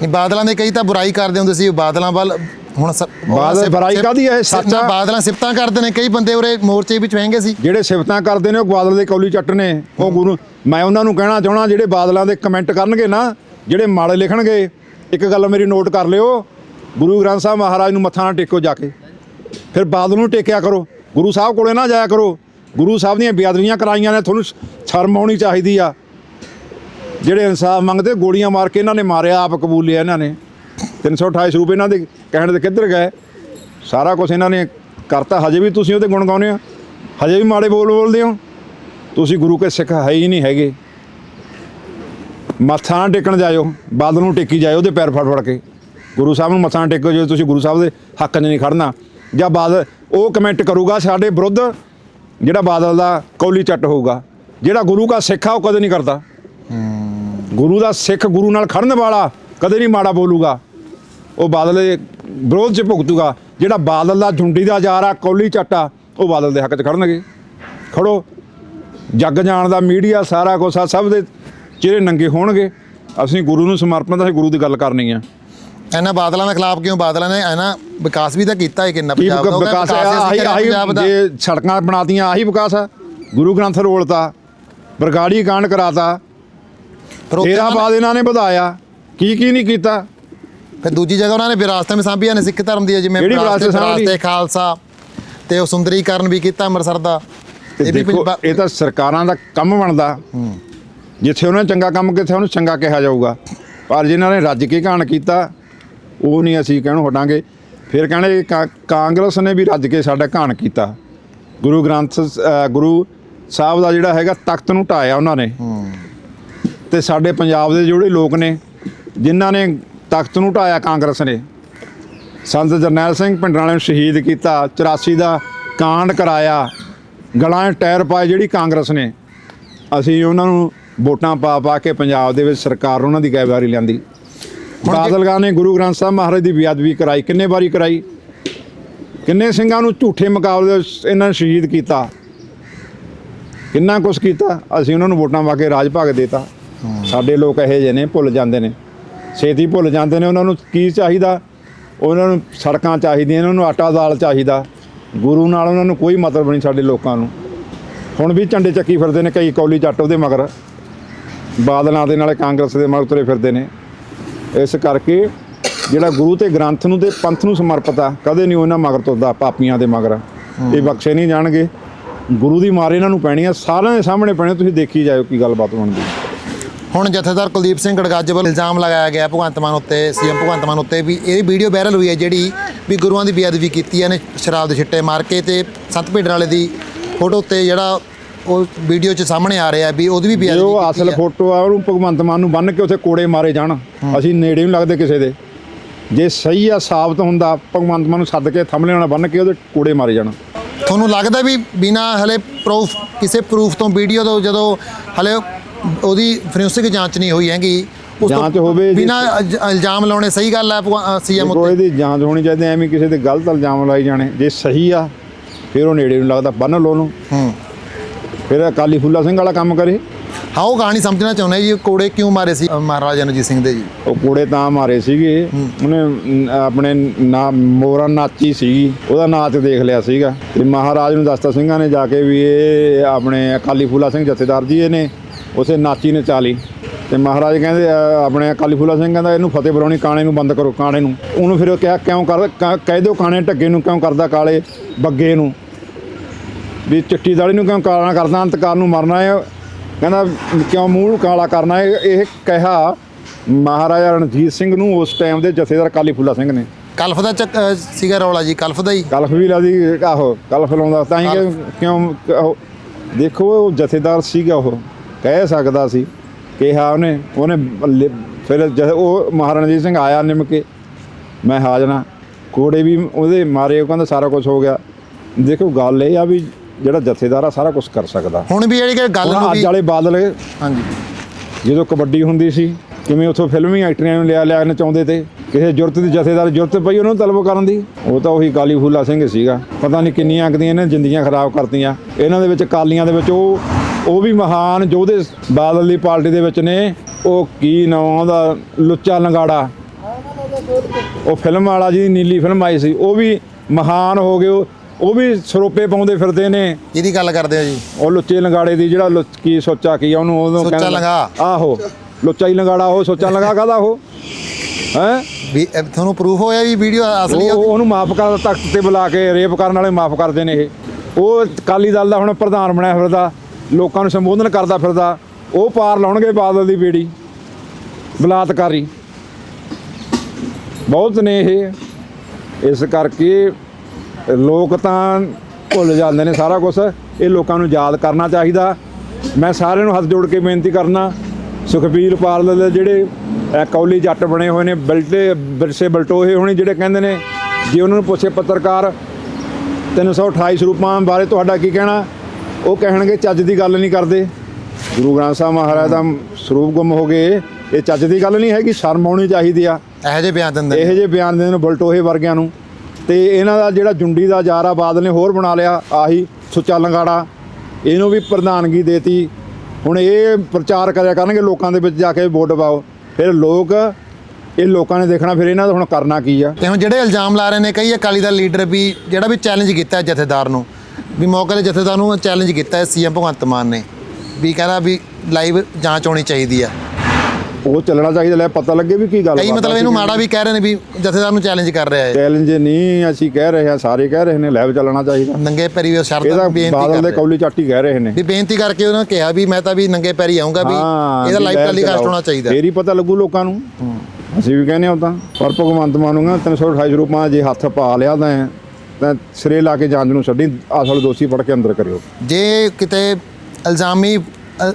ਨਹੀਂ ਬਾਦਲਾਂ ਦੇ ਕਈ ਤਾਂ ਬੁਰਾਈ ਕਰਦੇ ਹੁੰਦੇ ਸੀ ਬਾਦਲਾਂ ਵੱਲ ਹੁਣ ਸ-
ਬਾਦਲ
ਸਿਫ-
ਬੁਰਾਈ ਕਾਹਦੀ ਹੈ? ਸੱਚ।
ਬਾਦਲਾਂ ਸਿਫਤਾਂ ਕਰਦੇ ਨੇ ਕਈ ਬੰਦੇ ਉਰੇ ਮੋਰਚੇ ਵਿੱਚ ਵਹਿੰਗੇ ਸੀ।
ਜਿਹੜੇ ਸਿਫਤਾਂ ਕਰਦੇ ਨੇ ਉਹ ਬਾਦਲ ਦੇ ਕੌਲੀ ਚੱਟ ਨੇ। ਉਹ ਗੁਰੂ ਮੈਂ ਉਹਨਾਂ ਨੂੰ ਕਹਿਣਾ ਚਾਹਣਾ ਜਿਹੜੇ ਬਾਦਲਾਂ ਦੇ ਕਮੈਂਟ ਕਰਨਗੇ ਨਾ ਜਿਹੜੇ ਮਾੜੇ ਲਿਖਣਗੇ ਇੱਕ ਗੱਲ ਮੇਰੀ ਨੋਟ ਕਰ ਲਿਓ। ਗੁਰੂ ਗ੍ਰੰਥ ਸਾਹਿਬ ਮਹਾਰਾਜ ਨੂੰ ਮੱਥਾ ਨਾ ਟੇਕੋ ਜਾ ਕੇ। ਫਿਰ ਬਾਦਲ ਨੂੰ ਟੇਕਿਆ ਕਰੋ। ਗੁਰੂ ਸਾਹਿਬ ਕੋਲੇ ਨਾ ਜਾਇਆ ਕਰੋ। ਗੁਰੂ ਸਾਹਿਬ ਦੀਆਂ ਬੇਅਦਬੀਆਂ ਕਰਾਈਆਂ ਨੇ ਤੁਹਾਨੂੰ ਸ਼ਰਮ ਆਉਣੀ ਚਾਹੀਦੀ ਆ। ਜਿਹੜੇ ਇਨਸਾਫ ਮੰਗਦੇ ਗੋਲੀਆਂ ਮਾਰ ਕੇ ਇਹਨਾਂ ਨੇ ਮਾਰਿਆ ਆਪ ਕਬੂਲ ਲਿਆ ਇਹਨਾਂ ਨੇ। 328 ਰੁਪਏ ਇਹਨਾਂ ਦੇ ਕਹਿਣ ਦੇ ਕਿੱਧਰ ਗਏ? ਸਾਰਾ ਕੁਝ ਇਹਨਾਂ ਨੇ ਕਰਤਾ। ਹਜੇ ਵੀ ਤੁਸੀਂ ਉਹਦੇ ਗੁਣ ਗਾਉਂਦੇ ਆ ਹਜੇ ਵੀ ਮਾੜੇ ਬੋਲ ਬੋਲਦੇ ਹੋ? ਤੁਸੀਂ ਗੁਰੂ ਕੇ ਸਿੱਖ ਹੈ ਹੀ ਨਹੀਂ ਹੈਗੇ। ਮੱਥਾ ਨਾ ਟੇਕਣ ਜਾਇਓ ਬਾਦਲ ਨੂੰ ਟੇਕੀ ਜਾਇਓ ਉਹਦੇ ਪੈਰ ਫੜ ਫੜ ਕੇ। ਗੁਰੂ ਸਾਹਿਬ ਨੂੰ ਮੱਥਾ ਟੇਕੋ ਜੇ ਤੁਸੀਂ ਗੁਰੂ ਸਾਹਿਬ ਦੇ ਹੱਕ 'ਚ ਨਹੀਂ ਖੜਨਾ। ਜਾਂ ਬਾਦਲ ਉਹ ਕਮੈਂਟ ਕਰੂਗਾ ਸਾਡੇ ਵਿਰੁੱਧ ਜਿਹੜਾ ਬਾਦਲ ਦਾ ਕੌਲੀ ਚੱਟ ਹੋਊਗਾ। ਜਿਹੜਾ ਗੁਰੂ ਦਾ ਸਿੱਖ ਆ ਉਹ ਕਦੇ ਨਹੀਂ ਕਰਦਾ। ਗੁਰੂ ਦਾ ਸਿੱਖ ਗੁਰੂ ਨਾਲ ਖੜਨ ਵਾਲਾ ਕਦੇ ਨਹੀਂ ਮਾੜਾ ਬੋਲੂਗਾ। ਉਹ ਬਾਦਲ ਦੇ ਵਿਰੋਧ 'ਚ ਭੁਗਤੂਗਾ। ਜਿਹੜਾ ਬਾਦਲ ਦਾ ਝੁੰਡੀ ਦਾ ਯਾਰ ਆ ਕੌਲੀ ਚੱਟਾ ਉਹ ਬਾਦਲ ਦੇ ਹੱਕ 'ਚ ਖੜਨਗੇ। ਖੜੋ। ਜੱਗ ਜਾਣ ਦਾ ਮੀਡੀਆ ਸਾਰਾ ਕੁਛ ਆ ਸਭ ਦੇ ਚਿਹਰੇ ਨੰਗੇ ਹੋਣਗੇ। ਅਸੀਂ ਗੁਰੂ ਨੂੰ ਸਮਰਪਣ ਅਸੀਂ ਗੁਰੂ ਦੀ ਗੱਲ ਕਰਨੀ ਆ।
ਇਹਨਾਂ ਬਾਦਲਾਂ ਦੇ ਖਿਲਾਫ ਕਿਉਂ? ਬਾਦਲਾਂ ਨੇ ਇਹਨਾਂ ਵਿਕਾਸ ਵੀ ਤਾਂ ਕੀਤਾ ਹੈ ਕਿੰਨਾ ਪੰਜਾਬ ਦਾ
ਵਿਕਾਸ ਆਹੀ
ਦਾ।
ਜੇ ਸੜਕਾਂ ਬਣਾਤੀਆਂ ਆਹੀ ਵਿਕਾਸ ਆ। ਗੁਰੂ ਗ੍ਰੰਥ ਰੋਲਤਾ ਬਰਗਾੜੀ ਕਾਂਡ ਕਰਾਤਾ। ਤੇਰਾ ਬਾਦ ਇਹਨਾਂ ਨੇ ਵਧਾਇਆ। ਕੀ ਕੀ ਨਹੀਂ ਕੀਤਾ?
ਫਿਰ ਦੂਜੀ ਜਗ੍ਹਾ ਉਹਨਾਂ ਨੇ ਵਿਰਾਸਤਾਂ ਵੀ ਸਾਂਭੀਆਂ ਨੇ ਸਿੱਖ ਧਰਮ ਦੀ ਜਿਵੇਂ
ਵਿਰਾਸਤ ਸਾਂਭੀ?
ਵਿਰਾਸਤ ਖਾਲਸਾ ਤੇ ਉਹ ਸੁੰਦਰੀਕਰਨ ਵੀ ਕੀਤਾ ਅੰਮ੍ਰਿਤਸਰ ਦਾ।
ਤੇ
ਇਹ ਵੀ
ਦੇਖੋ
ਪੰਜਾਬ-
ਇਹ ਤਾਂ ਸਰਕਾਰਾਂ ਦਾ ਕੰਮ ਬਣਦਾ। ਜਿੱਥੇ ਉਹਨਾਂ ਨੇ ਚੰਗਾ ਕੰਮ ਕੀਤਾ ਉਹਨੂੰ ਚੰਗਾ ਕਿਹਾ ਜਾਊਗਾ। ਪਰ ਜਿਨ੍ਹਾਂ ਨੇ ਰੱਜ ਕੇ ਘਾਣ ਕੀਤਾ ਉਹ ਨਹੀਂ ਅਸੀਂ ਕਹਿਣੋਂ ਹਟਾਂਗੇ। ਫਿਰ ਕਹਿਣੇ ਕਾ- ਕਾਂਗਰਸ ਨੇ ਵੀ ਰੱਜ ਕੇ ਸਾਡਾ ਘਾਣ ਕੀਤਾ। ਗੁਰੂ ਗ੍ਰੰਥ ਸ- ਅ, ਗੁਰੂ ਸਾਹਿਬ ਦਾ ਜਿਹੜਾ ਹੈਗਾ ਤਖਤ ਨੂੰ ਢਾਇਆ ਉਹਨਾਂ ਨੇ। ਤੇ ਸਾਡੇ ਪੰਜਾਬ ਦੇ ਜਿਹੜੇ ਲੋਕ ਨੇ ਜਿਨ੍ਹਾਂ ਨੇ ਤਖਤ ਨੂੰ ਢਾਇਆ ਕਾਂਗਰਸ ਨੇ। ਸੰਤ ਜਰਨੈਲ ਸਿੰਘ ਭਿੰਡਰਾਂ ਨੂੰ ਸ਼ਹੀਦ ਕੀਤਾ 84 ਦਾ ਕਾਂਡ ਕਰਾਇਆ। ਗਲਾਂ 'ਚ ਟਾਇਰ ਪਾਏ ਜਿਹੜੀ ਕਾਂਗਰਸ ਨੇ। ਅਸੀਂ ਉਹਨਾਂ ਨੂੰ ਵੋਟਾਂ ਪਾ ਪਾ ਕੇ ਪੰਜਾਬ ਦੇ ਵਿੱਚ ਸਰਕਾਰ ਉਹਨਾਂ ਦੀ ਗੈਵਾਰੀ ਲਿਆਂਦੀ। ਬਾਦਲ ਗਾਹ ਨੇ ਗੁਰੂ ਗ੍ਰੰਥ ਸਾਹਿਬ ਮਹਾਰਾਜ ਦੀ ਬੇਅਦਬੀ ਕਰਾਈ। ਕਿੰਨੇ ਵਾਰੀ ਕਰਾਈ? ਕਿੰਨੇ ਸਿੰਘਾਂ ਨੂੰ ਝੂਠੇ ਮੁਕਾਬਲੇ ਇਹਨਾਂ ਨੇ ਸ਼ਹੀਦ ਕੀਤਾ? ਕਿੰਨਾ ਕੁਛ ਕੀਤਾ? ਅਸੀਂ ਉਹਨਾਂ ਨੂੰ ਵੋਟਾਂ ਪਾ ਕੇ ਰਾਜ ਭਾਗ ਦੇਤਾ। ਸਾਡੇ ਲੋਕ ਇਹੋ ਜਿਹੇ ਨੇ ਭੁੱਲ ਜਾਂਦੇ ਨੇ। ਛੇਤੀ ਭੁੱਲ ਜਾਂਦੇ ਨੇ ਉਹਨਾਂ ਨੂੰ ਕੀ ਚਾਹੀਦਾ? ਉਹਨਾਂ ਨੂੰ ਸੜਕਾਂ ਚਾਹੀਦੀਆਂ ਉਹਨਾਂ ਨੂੰ ਆਟਾ ਦਾਲ ਚਾਹੀਦਾ। ਗੁਰੂ ਨਾਲ ਉਹਨਾਂ ਨੂੰ ਕੋਈ ਮਤਲਬ ਨਹੀਂ ਸਾਡੇ ਲੋਕਾਂ ਨੂੰ। ਹੁਣ ਵੀ ਝੰਡੇ ਚੱਕੀ ਫਿਰਦੇ ਨੇ, ਕਈ ਕੌਲੀ ਜੱਟ ਉਹਦੇ ਮਗਰ। ਬਾਦਲਾਂ ਦੇ ਨਾਲੇ, ਕਾਂਗਰਸ ਦੇ ਮਗਰ ਤੁਰੇ ਫਿਰਦੇ ਨੇ। ਇਸ ਕਰਕੇ ਜਿਹੜਾ ਗੁਰੂ ਤੇ ਗ੍ਰੰਥ ਨੂੰ ਤੇ ਪੰਥ ਨੂੰ ਸਮਰਪਿਤ ਆ, ਕਦੇ ਨਹੀਂ ਉਹਨਾਂ ਮਗਰ ਤੁਰਦਾ, ਪਾਪੀਆਂ ਦੇ ਮਗਰ। ਇਹ ਬਖਸ਼ੇ ਨਹੀਂ ਜਾਣਗੇ। ਗੁਰੂ ਦੀ ਮਾਰ ਇਹਨਾਂ ਨੂੰ ਪੈਣੀ ਆ, ਸਾਰਿਆਂ ਦੇ ਸਾਹਮਣੇ ਪੈਣੀ ਤੁਸੀਂ ਦੇਖੀ ਜਾਇਓ ਕੀ ਗੱਲਬਾਤ ਬਣਦੀ।
ਹੁਣ ਜਥੇਦਾਰ ਕੁਲਦੀਪ ਸਿੰਘ ਗੜਗੱਜ ਵੱਲੋਂ ਇਲਜ਼ਾਮ ਲਗਾਇਆ ਗਿਆ ਭਗਵੰਤ ਮਾਨ ਉੱਤੇ ਸੀਐਮ ਭਗਵੰਤ ਮਾਨ ਉੱਤੇ ਵੀ ਇਹ ਵੀਡੀਓ ਵਾਇਰਲ ਹੋਈ ਹੈ ਜਿਹੜੀ ਵੀ ਗੁਰੂਆਂ ਦੀ ਬੇਅਦਬੀ ਕੀਤੀ ਹੈ ਨੇ ਸ਼ਰਾਬ ਦੇ ਛਿੱਟੇ ਮਾਰ ਕੇ ਤੇ ਸੰਤ ਭਿੰਡਰ ਵਾਲੇ ਦੀ ਫੋਟੋ ਉੱਤੇ ਜਿਹੜਾ ਉਹ ਵੀਡੀਓ 'ਚ ਸਾਹਮਣੇ ਆ ਰਿਹਾ ਵੀ ਉਹਦੀ ਵੀ
ਜੇ
ਬੇਅਦਬੀ
ਉਹ
ਕੀਤੀ
ਅਸਲ
ਹੈ।
ਫੋਟੋ ਆ ਉਹਨੂੰ ਭਗਵੰਤ ਮਾਨ ਨੂੰ ਬੰਨ ਕੇ ਉੱਥੇ ਕੋੜੇ ਮਾਰੇ ਜਾਣ। ਅਸੀਂ ਨੇੜੇ ਨਹੀਂ ਲੱਗਦੇ ਕਿਸੇ ਦੇ। ਜੇ ਸਹੀ ਆ ਸਾਬਤ ਹੁੰਦਾ ਭਗਵੰਤ ਮਾਨ ਨੂੰ ਸੱਦ ਕੇ ਥੰਮਲੇ ਨਾਲ ਬੰਨ ਕੇ ਉਹਦੇ ਕੋੜੇ ਮਾਰੇ ਜਾਣ।
ਤੁਹਾਨੂੰ ਲੱਗਦਾ ਵੀ ਬਿਨਾ ਹਲੇ ਪ੍ਰੂਫ ਕਿਸੇ ਪ੍ਰੂਫ ਤੋਂ ਵੀਡੀਓ ਤੋਂ ਜਦੋਂ ਹਲੇ ਉਹਦੀ ਫੋਰੈਂਸਿਕ ਜਾਂਚ ਨਹੀਂ ਹੋਈ ਹੈਗੀ। ਉਸ ਤੋਂ
ਜਾਂਚ ਹੋਵੇ ਜੀ।
ਬਿਨਾਂ ਇਲਜ਼- ਇਲਜ਼ਾਮ ਲਾਉਣੇ ਸਹੀ ਗੱਲ ਹੈ ਸੀਐਮ
ਕੋਈ
ਉੱਤੇ?
ਦੀ ਜਾਂਚ ਹੋਣੀ ਚਾਹੀਦੀ ਐਵੇਂ ਕਿਸੇ ਤੇ ਗਲਤ ਇਲਜ਼ਾਮ ਲਾਈ ਜਾਣੇ ਜੇ ਸਹੀ ਆ ਫਿਰ ਉਹ ਨੇੜੇ ਨੂੰ ਲੱਗਦਾ ਬੰਨ ਲਓ ਉਹਨੂੰ।
ਹੂੰ।
ਫਿਰ ਅਕਾਲੀ ਫੁੱਲਾ ਸਿੰਘ ਵਾਲਾ ਕੰਮ ਕਰੇ।
ਹਾਂ ਉਹ ਕਹਾਣੀ ਸਮਝਣਾ ਚਾਹੁੰਦਾ ਜੀ ਕੋੜੇ ਕਿਉਂ ਮਾਰੇ ਸੀ ਅ, ਮਹਾਰਾਜਾ ਰਣਜੀਤ ਸਿੰਘ ਦੇ ਜੀ?
ਉਹ ਕੋੜੇ ਤਾਂ ਮਾਰੇ ਸੀਗੇ। ਉਹਨੇ ਨ- ਆਪਣੇ ਨਾ ਮੋਰਾ ਨਾਚੀ ਸੀਗੀ ਉਹਦਾ ਨਾਚ ਦੇਖ ਲਿਆ ਸੀਗਾ। ਤੇ ਮਹਾਰਾਜ ਨੂੰ ਦਸਤਾ ਸਿੰਘਾਂ ਨੇ ਜਾ ਕੇ ਵੀ ਇਹ ਆਪਣੇ ਅਕਾਲੀ ਫੂਲਾ ਸਿੰਘ ਜਥੇਦਾਰ ਜੀ ਇਹ ਨੇ ਉਸੇ ਨਾਚੀ ਨੇ ਚਾਲੀ। ਤੇ ਮਹਾਰਾਜ ਕਹਿੰਦੇ ਆਪਣੇ ਅਕਾਲੀ ਫੂਲਾ ਸਿੰਘ ਕਹਿੰਦਾ ਇਹਨੂੰ ਫਤਿਹ ਬੁਲਾਉਣੀ ਕਾਣੇ ਨੂੰ ਬੰਦ ਕਰੋ ਕਾਣੇ ਨੂੰ। ਉਹਨੂੰ ਫਿਰ ਉਹ ਕਿਹਾ ਕਿਉਂ ਕਰ ਕਹਿ ਦਿਓ ਕਾਣੇ ਢੱਗੇ ਨੂੰ ਕਿਉਂ ਕਰਦਾ ਕਾਲੇ ਬੱਗੇ ਨੂੰ। ਵੀ ਚਿੱਟੀ ਦਾੜੀ ਨੂੰ ਕਿਉਂ ਕਾਲਾ ਕਰਦਾ ਅੰਤਕਾਰ ਨੂੰ ਮਰਨਾ ਹੈ। ਕਹਿੰਦਾ ਕਿਉਂ ਮੂੰਹ ਨੂੰ ਕਾਲਾ ਕਰਨਾ ਹੈ? ਇਹ ਕਿਹਾ ਮਹਾਰਾਜਾ ਰਣਜੀਤ ਸਿੰਘ ਨੂੰ ਉਸ ਟਾਈਮ ਦੇ ਜਥੇਦਾਰ ਕਾਲੀ ਫੁੱਲਾ ਸਿੰਘ ਨੇ।
ਕਲਫ ਦਾ ਸੀਗਾ ਰੌਲਾ ਜੀ ਕਲਫ ਦਾ ਹੀ?
ਕਲਫ ਵੀ ਲਾਦੀ ਆਹੋ ਕਲਫ ਲਾਉਂਦਾ ਤਾਂ ਹੀ ਕਿਉਂ ਦੇਖੋ ਉਹ ਜਥੇਦਾਰ ਸੀਗਾ ਉਹ। ਕਹਿ ਸਕਦਾ ਸੀ ਕਿਹਾ ਉਹਨੇ ਉਹਨੇ ਫਿਰ ਜਦ ਉਹ ਮਹਾਰਾਣਾ ਰਣਜੀਤ ਸਿੰਘ ਆਇਆ ਨਿਮ ਕੇ ਮੈਂ ਹਾਜ਼ਰਾਂ ਕੋੜੇ ਵੀ ਉਹਦੇ ਮਾਰੇ ਉਹ ਕਹਿੰਦਾ ਸਾਰਾ ਕੁਝ ਹੋ ਗਿਆ। ਦੇਖੋ ਗੱਲ ਇਹ ਆ ਵੀ ਜਿਹੜਾ ਜਥੇਦਾਰ ਆ ਸਾਰਾ ਕੁਝ ਕਰ ਸਕਦਾ।
ਹੁਣ ਵੀ ਜਿਹੜੀ ਗੱਲ ਨੂੰ
ਅੱਜ ਵਾਲੇ ਬਾਦਲ
ਹਾਂਜੀ।
ਜਦੋਂ ਕਬੱਡੀ ਹੁੰਦੀ ਸੀ ਕਿਵੇਂ ਉੱਥੋਂ ਫਿਲਮੀ ਐਕਟਰਾਂ ਨੂੰ ਲਿਆ ਲਿਆ ਨਚਾਉਂਦੇ ਤੇ ਕਿਸੇ ਜੁਰਤ ਦੀ ਜਥੇਦਾਰ ਜੁਰਤ ਪਈ ਉਹਨੂੰ ਤਲਬ ਕਰਨ ਦੀ ਉਹ ਤਾਂ ਉਹੀ ਕਾਲੀ ਫੂਲਾ ਸਿੰਘ ਸੀਗਾ। ਪਤਾ ਨਹੀਂ ਕਿੰਨੀਆਂ ਕੁ ਦੀਆਂ ਇਹਨੇ ਜ਼ਿੰਦਗੀਆਂ ਖਰਾਬ ਕਰਤੀਆਂ। ਇਹਨਾਂ ਦੇ ਵਿੱਚ ਕਾਲੀਆਂ ਦੇ ਵਿੱਚ ਉਹ ਉਹ ਵੀ ਮਹਾਨ ਯੋਧੇ ਬਾਦਲ ਦੀ ਪਾਰਟੀ ਦੇ ਵਿੱਚ ਨੇ ਉਹ ਕੀ ਨਾਂ ਉਹਦਾ ਲੁੱਚਾ ਲੰਗਾੜਾ। ਉਹ ਫਿਲਮ ਵਾਲਾ ਜੀ ਨੀਲੀ ਫਿਲਮ ਆਈ ਸੀ ਉਹ ਵੀ ਮਹਾਨ ਹੋ ਗਏ ਉਹ ਵੀ ਸਰੋਪੇ ਪਾਉਂਦੇ ਫਿਰਦੇ ਨੇ।
ਇਹਦੀ ਗੱਲ ਕਰਦੇ ਹੋ ਜੀ?
ਉਹ ਲੁੱਚੇ ਲੰਗਾੜੇ ਦੀ ਜਿਹੜਾ ਕੀ ਸੋਚਾ ਕੀ ਆ ਉਹਨੂੰ ਉਹਨੂੰ
ਸੋਚਾ
ਕਹਿੰਦੇ-
ਲੰਗਾ।
ਆਹੋ ਲੁੱਚਾ ਹੀ ਲੰਗਾੜਾ ਉਹ ਸੋਚਾ ਲੰਗਾ ਕਾਹਦਾ ਉਹ? ਹੈ?
ਵੀ ਤੁਹਾਨੂੰ ਪ੍ਰੂਫ ਹੋਇਆ ਵੀ ਵੀਡੀਓ ਅਸਲੀ ਆ?
ਉਹ ਉਹਨੂੰ ਮਾਫ ਕਰ ਤਖਤ ਤੇ ਬੁਲਾ ਕੇ ਰੇਪ ਕਰਨ ਵਾਲੇ ਮਾਫ ਕਰਦੇ ਨੇ ਇਹ। ਉਹ ਕਾਲੀ ਦਲ ਦਾ ਹੁਣ ਪ੍ਰਧਾਨ ਬਣਿਆ ਫਿਰਦਾ। ਲੋਕਾਂ ਨੂੰ ਸੰਬੋਧਨ ਕਰਦਾ ਫਿਰਦਾ, ਉਹ ਪਾਰ ਲਾਉਣਗੇ ਬਾਦਲ ਦੀ ਬੇੜੀ, ਬਲਾਤਕਾਰੀ। ਬਹੁਤ ਨੇ ਇਹ। ਇਸ ਕਰਕੇ ਲੋਕ ਤਾਂ ਭੁੱਲ ਜਾਂਦੇ ਨੇ ਸਾਰਾ ਕੁਝ ਇਹ ਲੋਕਾਂ ਨੂੰ ਯਾਦ ਕਰਨਾ ਚਾਹੀਦਾ। ਮੈਂ ਸਾਰਿਆਂ ਨੂੰ ਹੱਥ ਜੋੜ ਕੇ ਬੇਨਤੀ ਕਰਨਾ, ਸੁਖਬੀਰ ਪਾਰਲ ਦੇ ਜਿਹੜੇ ਕੌਲੀ ਜੱਟ ਬਣੇ ਹੋਏ ਨੇ, ਬਲਟੇ ਬਿਰਸੇ ਬਲਟੋਏ ਹੋਣੇ ਜਿਹੜੇ ਕਹਿੰਦੇ ਨੇ, ਜੇ ਉਹਨਾਂ ਨੂੰ ਪੁੱਛੇ ਪੱਤਰਕਾਰ 328 ਸਰੂਪਾਂ ਬਾਰੇ ਤੁਹਾਡਾ ਕੀ ਕਹਿਣਾ? ਉਹ ਕਹਿਣਗੇ ਚੱਜ ਦੀ ਗੱਲ ਨਹੀਂ ਕਰਦੇ। ਗੁਰੂ ਗ੍ਰੰਥ ਸਾਹਿਬ ਮਹਾਰਾਜ ਦਾ ਸਰੂਪ ਗੁੰਮ ਹੋ ਗਏ। ਇਹ ਚੱਜ ਦੀ ਗੱਲ ਨਹੀਂ ਹੈਗੀ ਸ਼ਰਮ ਆਉਣੀ ਚਾਹੀਦੀ ਆ।
ਇਹੋ ਜਿਹੇ ਬਿਆਨ ਦਿੰਦੇ
ਇਹੋ ਜਿਹੇ ਬਿਆਨ ਦਿੰਦੇ ਨੇ ਬਲਟੋਹੇ ਵਰਗਿਆਂ ਨੂੰ। ਤੇ ਇਹਨਾਂ ਦਾ ਜਿਹੜਾ ਜੁੰਡੀ ਦਾ ਜਾਰਾ ਬਾਦਲ ਨੇ ਹੋਰ ਬਣਾ ਲਿਆ ਆਹੀ ਸੁੱਚਾ ਲੰਗਾੜਾ। ਇਹਨੂੰ ਵੀ ਪ੍ਰਧਾਨਗੀ ਦੇਤੀ। ਹੁਣ ਇਹ ਪ੍ਰਚਾਰ ਕਰਿਆ ਕਰਨਗੇ ਲੋਕਾਂ ਦੇ ਵਿੱਚ ਜਾ ਕੇ ਵੋਟ ਪਾਓ। ਫਿਰ ਲੋਕ ਇਹ ਲੋਕਾਂ ਨੇ ਦੇਖਣਾ ਫਿਰ ਇਹਨਾਂ ਦਾ ਹੁਣ ਕਰਨਾ ਕੀ ਆ?
ਤੇ ਹੁਣ ਜਿਹੜੇ ਇਲਜ਼ਾਮ ਲਾ ਰਹੇ ਨੇ ਕਈ ਅਕਾਲੀ ਦਲ ਲੀਡਰ ਵੀ ਜਿਹੜਾ ਵੀ ਚੈਲੰਜ ਕੀਤਾ ਜਥੇਦਾਰ ਨੂੰ ਵੀ ਮੌਕੇ ਦੇ ਜਥੇਦਾਰ ਨੂੰ ਚੈਲੰਜ ਕੀਤਾ ਹੈ ਸੀਐਮ ਭਗਵੰਤ ਮਾਨ ਨੇ ਵੀ ਕਹਿੰਦਾ ਵੀ ਲਾਈਵ ਜਾਂਚ ਹੋਣੀ ਚਾਹੀਦੀ ਆ।
ਉਹ ਚੱਲਣਾ ਚਾਹੀਦਾ ਲੈ ਪਤਾ ਲੱਗੇ ਵੀ ਕੀ ਗੱਲ
ਕਈ ਮਤਲਬ ਇਹਨੂੰ ਮਾੜਾ ਵੀ ਕਹਿ ਰਹੇ ਨੇ ਵੀ ਜਥੇਦਾਰ ਨੂੰ ਚੈਲੰਜ ਕਰ ਰਿਹਾ ਹੈ।
ਚੈਲੰਜ ਨਹੀਂ ਅਸੀਂ ਕਹਿ ਰਹੇ ਹਾਂ ਸਾਰੇ ਕਹਿ ਰਹੇ ਨੇ ਲੈਬ ਚੱਲਣਾ ਚਾਹੀਦਾ।
ਨੰਗੇ ਪੈਰੀ ਵੀ ਸ਼ਰਤ ਬੇਨਤੀ
ਬਾਦਲ
ਕਰ
ਦੇ
ਰਿਹਾ।
ਕੌਲੀ ਚਾਟੀ ਕਹਿ ਰਹੇ ਨੇ।
ਵੀ ਬੇਨਤੀ ਕਰਕੇ ਉਹਨਾਂ ਕਿਹਾ ਵੀ ਮੈਂ ਤਾਂ ਵੀ ਨੰਗੇ ਪੈਰੀ ਆਉਂਗਾ ਵੀ ਇਹਦਾ ਲਾਈਵ ਟੈਲੀਕਾਸਟ। ਹੋਣਾ ਚਾਹੀਦਾ।
ਫੇਰ ਹੀ ਪਤਾ ਲੱਗੂ ਲੋਕਾਂ ਨੂੰ। ਅਸੀਂ ਵੀ ਕਹਿੰਦੇ ਹਾਂ ਤਾਂ। ਪਰ ਭਗਵੰਤ ਮਾਨ ਨੂੰ ਕਹਿੰਦਾ 328 ਰੂਪਾਂ ਜੇ ਹੱਥ ਪਾ ਲਿਆ ਤਾਂ ਤਾਂ ਸਿਰੇ ਲਾ ਕੇ ਜਾਂਚ ਨੂੰ ਛੱਡੀ ਅਸਲ ਦੋਸ਼ੀ ਫੜ ਕੇ ਅੰਦਰ ਕਰਿਓ।
ਜੇ ਕਿਤੇ ਇਲਜ਼ਾਮੀ ਅ,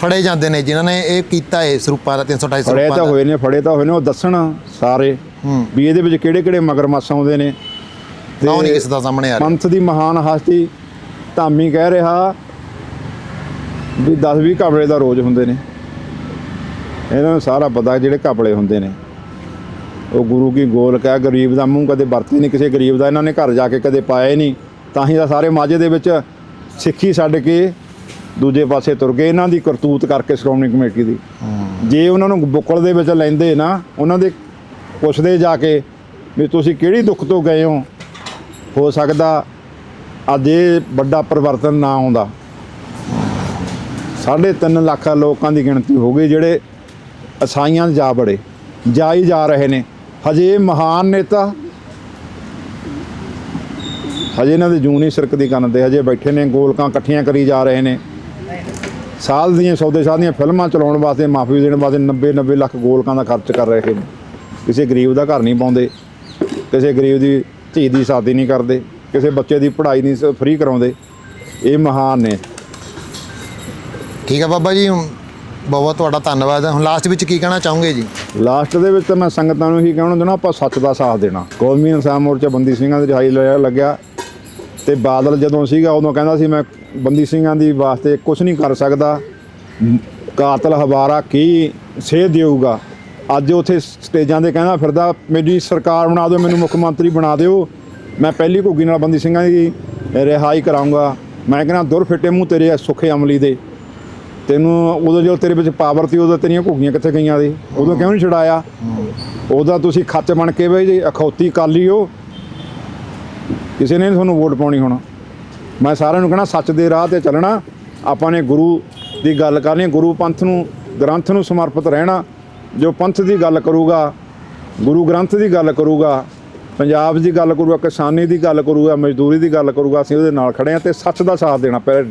ਫੜੇ ਜਾਂਦੇ ਨੇ ਜਿਨ੍ਹਾਂ ਨੇ ਇਹ ਕੀਤਾ ਹੈ ਸਰੂਪਾਂ ਦਾ 328
ਫੜੇ
ਸਰੂਪਾਂ
ਤਾਂ
ਦਾ।
ਹੋਏ ਨੇ ਫੜੇ ਤਾਂ ਹੋਏ ਨੇ ਉਹ ਦੱਸਣ ਸਾਰੇ
ਹੂੰ।
ਵੀ ਇਹਦੇ ਵਿੱਚ ਕਿਹੜੇ ਕਿਹੜੇ ਮਗਰਮੱਛ ਆਉਂਦੇ ਨੇ।
ਨਾ ਨਹੀਂ ਕਿਸੇ ਦਾ ਸਾਹਮਣੇ ਆ ਰਿਹਾ।
ਪੰਥ ਦੀ ਮਹਾਨ ਹਸਤੀ ਧਾਮੀ ਕਹਿ ਰਿਹਾ ਵੀ 10 20 ਘਪਲੇ ਦਾ ਰੋਜ਼ ਹੁੰਦੇ ਨੇ। ਇਹਨਾਂ ਨੂੰ ਸਾਰਾ ਪਤਾ ਜਿਹੜੇ ਘਪਲੇ ਹੁੰਦੇ ਨੇ। ਉਹ ਗੁਰੂ ਕੀ ਗੋਲ ਕਹਿ ਗਰੀਬ ਦਾ ਮੂੰਹ ਕਦੇ ਵਰਤੇ ਨਹੀਂ, ਕਿਸੇ ਗਰੀਬ ਦਾ ਇਹਨਾਂ ਨੇ ਘਰ ਜਾ ਕੇ ਕਦੇ ਪਾਇਆ ਨਹੀਂ। ਤਾਂ ਹੀ ਤਾਂ ਸਾਰੇ ਮਾਝੇ ਦੇ ਵਿੱਚ ਸਿੱਖੀ ਛੱਡ ਕੇ ਦੂਜੇ ਪਾਸੇ ਤੁਰ ਗਏ, ਇਹਨਾਂ ਦੀ ਕਰਤੂਤ ਕਰਕੇ ਸ਼੍ਰੋਮਣੀ ਕਮੇਟੀ ਦੀ। ਜੇ ਉਹਨਾਂ ਨੂੰ ਬੁੱਕਲ ਦੇ ਵਿੱਚ ਲੈਂਦੇ ਨਾ, ਉਹਨਾਂ ਦੇ ਪੁੱਛਦੇ ਜਾ ਕੇ ਵੀ ਤੁਸੀਂ ਕਿਹੜੀ ਦੁੱਖ ਤੋਂ ਗਏ ਹੋ? ਹੋ ਸਕਦਾ ਅੱਜ ਇਹ ਵੱਡਾ ਪਰਿਵਰਤਨ ਨਾ ਆਉਂਦਾ। ਸਾਢੇ ਤਿੰਨ ਲੱਖ ਲੋਕਾਂ ਦੀ ਗਿਣਤੀ ਹੋ ਗਈ, ਜਿਹੜੇ ਅਸਾਈਆਂ 'ਚ ਜਾ ਬੜੇ ਜਾ ਹੀ ਜਾ ਰਹੇ ਨੇ। ਹਜੇ ਇਹ ਮਹਾਨ ਨੇਤਾ, ਹਜੇ ਇਹਨਾਂ ਦੇ ਜੂੰ ਨਹੀਂ ਸਰਕਦੀ ਕੰਨ ਤੇ, ਹਜੇ ਬੈਠੇ ਨੇ, ਗੋਲਕਾਂ ਇਕੱਠੀਆਂ ਕਰੀ ਜਾ ਰਹੇ ਨੇ। ਸਾਲ ਦੀਆਂ, ਸੌਦੇ ਸਾਲ ਦੀਆਂ ਫਿਲਮਾਂ ਚਲਾਉਣ ਵਾਸਤੇ, ਮਾਫੀ ਦੇਣ ਵਾਸਤੇ 90 90 ਲੱਖ ਗੋਲਕਾਂ ਦਾ ਖਰਚ ਕਰ ਰਹੇ ਨੇ। ਕਿਸੇ ਗਰੀਬ ਦਾ ਘਰ ਨਹੀਂ ਪਾਉਂਦੇ, ਕਿਸੇ ਗਰੀਬ ਦੀ ਧੀ ਦੀ ਸ਼ਾਦੀ ਨਹੀਂ ਕਰਦੇ, ਕਿਸੇ ਬੱਚੇ ਦੀ ਪੜ੍ਹਾਈ ਨਹੀਂ ਫ੍ਰੀ ਕਰਾਉਂਦੇ। ਇਹ ਮਹਾਨ ਨੇ।
ਠੀਕ ਹੈ ਬਾਬਾ ਜੀ ਬਹੁਤ ਬਹੁਤ ਤੁਹਾਡਾ ਧੰਨਵਾਦ ਹੁਣ ਲਾਸਟ ਵਿੱਚ ਕੀ ਕਹਿਣਾ ਚਾਹੋਗੇ ਜੀ?
ਲਾਸਟ ਦੇ ਵਿੱਚ ਤਾਂ ਮੈਂ ਸੰਗਤਾਂ ਨੂੰ ਹੀ ਕਹਿਣਾ ਦੇਣਾ ਆਪਾਂ ਸੱਚ ਦਾ ਸਾਥ ਦੇਣਾ। ਕੌਮੀ ਇਨਸਾਨ ਮੋਰਚਾ ਬੰਦੀ ਸਿੰਘਾਂ ਦੀ ਰਿਹਾਈ ਲੱਗਿਆ। ਤੇ ਬਾਦਲ ਜਦੋਂ ਸੀਗਾ, ਉਦੋਂ ਕਹਿੰਦਾ ਸੀ, ਮੈਂ ਬੰਦੀ ਸਿੰਘਾਂ ਦੀ ਵਾਸਤੇ ਕੁਝ ਨਹੀਂ ਕਰ ਸਕਦਾ। ਕਾਤਲ ਹਵਾਰਾ ਕੀ ਸੇਧ ਦੇਊਗਾ? ਅੱਜ ਉਥੇ ਸਟੇਜਾਂ ਤੇ ਕਹਿੰਦਾ ਫਿਰਦਾ, ਮੇਰੀ ਸਰਕਾਰ ਬਣਾ ਦਿਓ, ਮੈਨੂੰ ਮੁੱਖ ਮੰਤਰੀ ਬਣਾ ਦਿਓ। ਮੈਂ ਪਹਿਲੀ ਘੁੱਗੀ ਨਾਲ ਬੰਦੀ ਸਿੰਘਾਂ ਦੀ ਰਿਹਾਈ ਕਰਾਉਂਗਾ ਮੈਂ ਕਹਿੰਦਾ, ਦੁਰ ਫਿੱਟੇ ਮੂੰਹ ਤੇਰੇ ਸੁੱਖੇ ਅਮਲੀ ਦੇ। ਤੈਨੂੰ ਉਦੋਂ ਜਦੋਂ ਤੇਰੇ ਵਿੱਚ ਪਾਵਰ ਸੀ, ਉਦੋਂ ਤੇਰੀਆਂ ਘੁੱਗੀਆਂ ਕਿੱਥੇ ਗਈਆਂ ਸੀ? ਉਦੋਂ ਕਿਉਂ ਨਹੀਂ ਛਡਾਇਆ? ਉਹਦਾ ਤੁਸੀਂ ਖੱਚ ਬਣ ਕੇ ਬਈ ਜੀ ਅਖੌਤੀ ਕਰ ਹੋ ਕਿਸੇ ਨੇ ਨੀ ਤੁਹਾਨੂੰ ਵੋਟ ਪਾਉਣੀ ਹੁਣ। ਮੈਂ ਸਾਰਿਆਂ ਨੂੰ ਕਹਣਾ, ਸੱਚ ਦੇ ਰਾਹ ਤੇ ਚੱਲਣਾ। ਆਪਾਂ ਨੇ ਗੁਰੂ ਦੀ ਗੱਲ ਕਰਨੀ, ਗੁਰੂ ਪੰਥ ਨੂੰ, ਗ੍ਰੰਥ ਨੂੰ ਸਮਰਪਿਤ ਰਹਿਣਾ। ਜੋ ਪੰਥ ਦੀ ਗੱਲ ਕਰੂਗਾ, ਗੁਰੂ ਗ੍ਰੰਥ ਦੀ ਗੱਲ ਕਰੂਗਾ, ਪੰਜਾਬ ਦੀ ਗੱਲ ਕਰੂਗਾ, ਕਿਸਾਨੀ ਦੀ ਗੱਲ ਕਰੂਗਾ, ਮਜ਼ਦੂਰੀ ਦੀ ਗੱਲ ਕਰੂਗਾ, ਅਸੀਂ ਉਹਦੇ ਨਾਲ ਖੜੇ ਆ ਤੇ ਸੱਚ ਦਾ ਸਾਥ ਦੇਣਾ। ਪਹਿਲੇ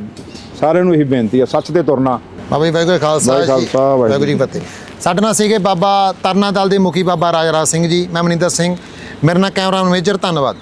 ਸਾਰਿਆਂ ਨੂੰ ਇਹੀ ਬੇਨਤੀ ਆ ਸੱਚ ਤੇ ਤੁਰਨਾ।
ਬਾਬਾ ਜੀ ਵਾਹਿਗੁਰੂ ਖਾਲਸਾ ਜੀ
ਵਾਹਿਗੁਰੂ
ਜੀ ਫਤਿਹ। ਸਾਡੇ ਨਾਲ ਸੀਗੇ ਬਾਬਾ ਤਰਨਾ ਦਲ ਦੇ ਮੁਖੀ ਬਾਬਾ ਰਾਜਾ ਰਾਜ ਸਿੰਘ ਜੀ ਮੈਂ ਮਨਿੰਦਰ ਸਿੰਘ ਮੇਰੇ ਨਾਲ ਕੈਮਰਾਮੈਨ ਮੇਜਰ ਧੰਨਵਾਦ।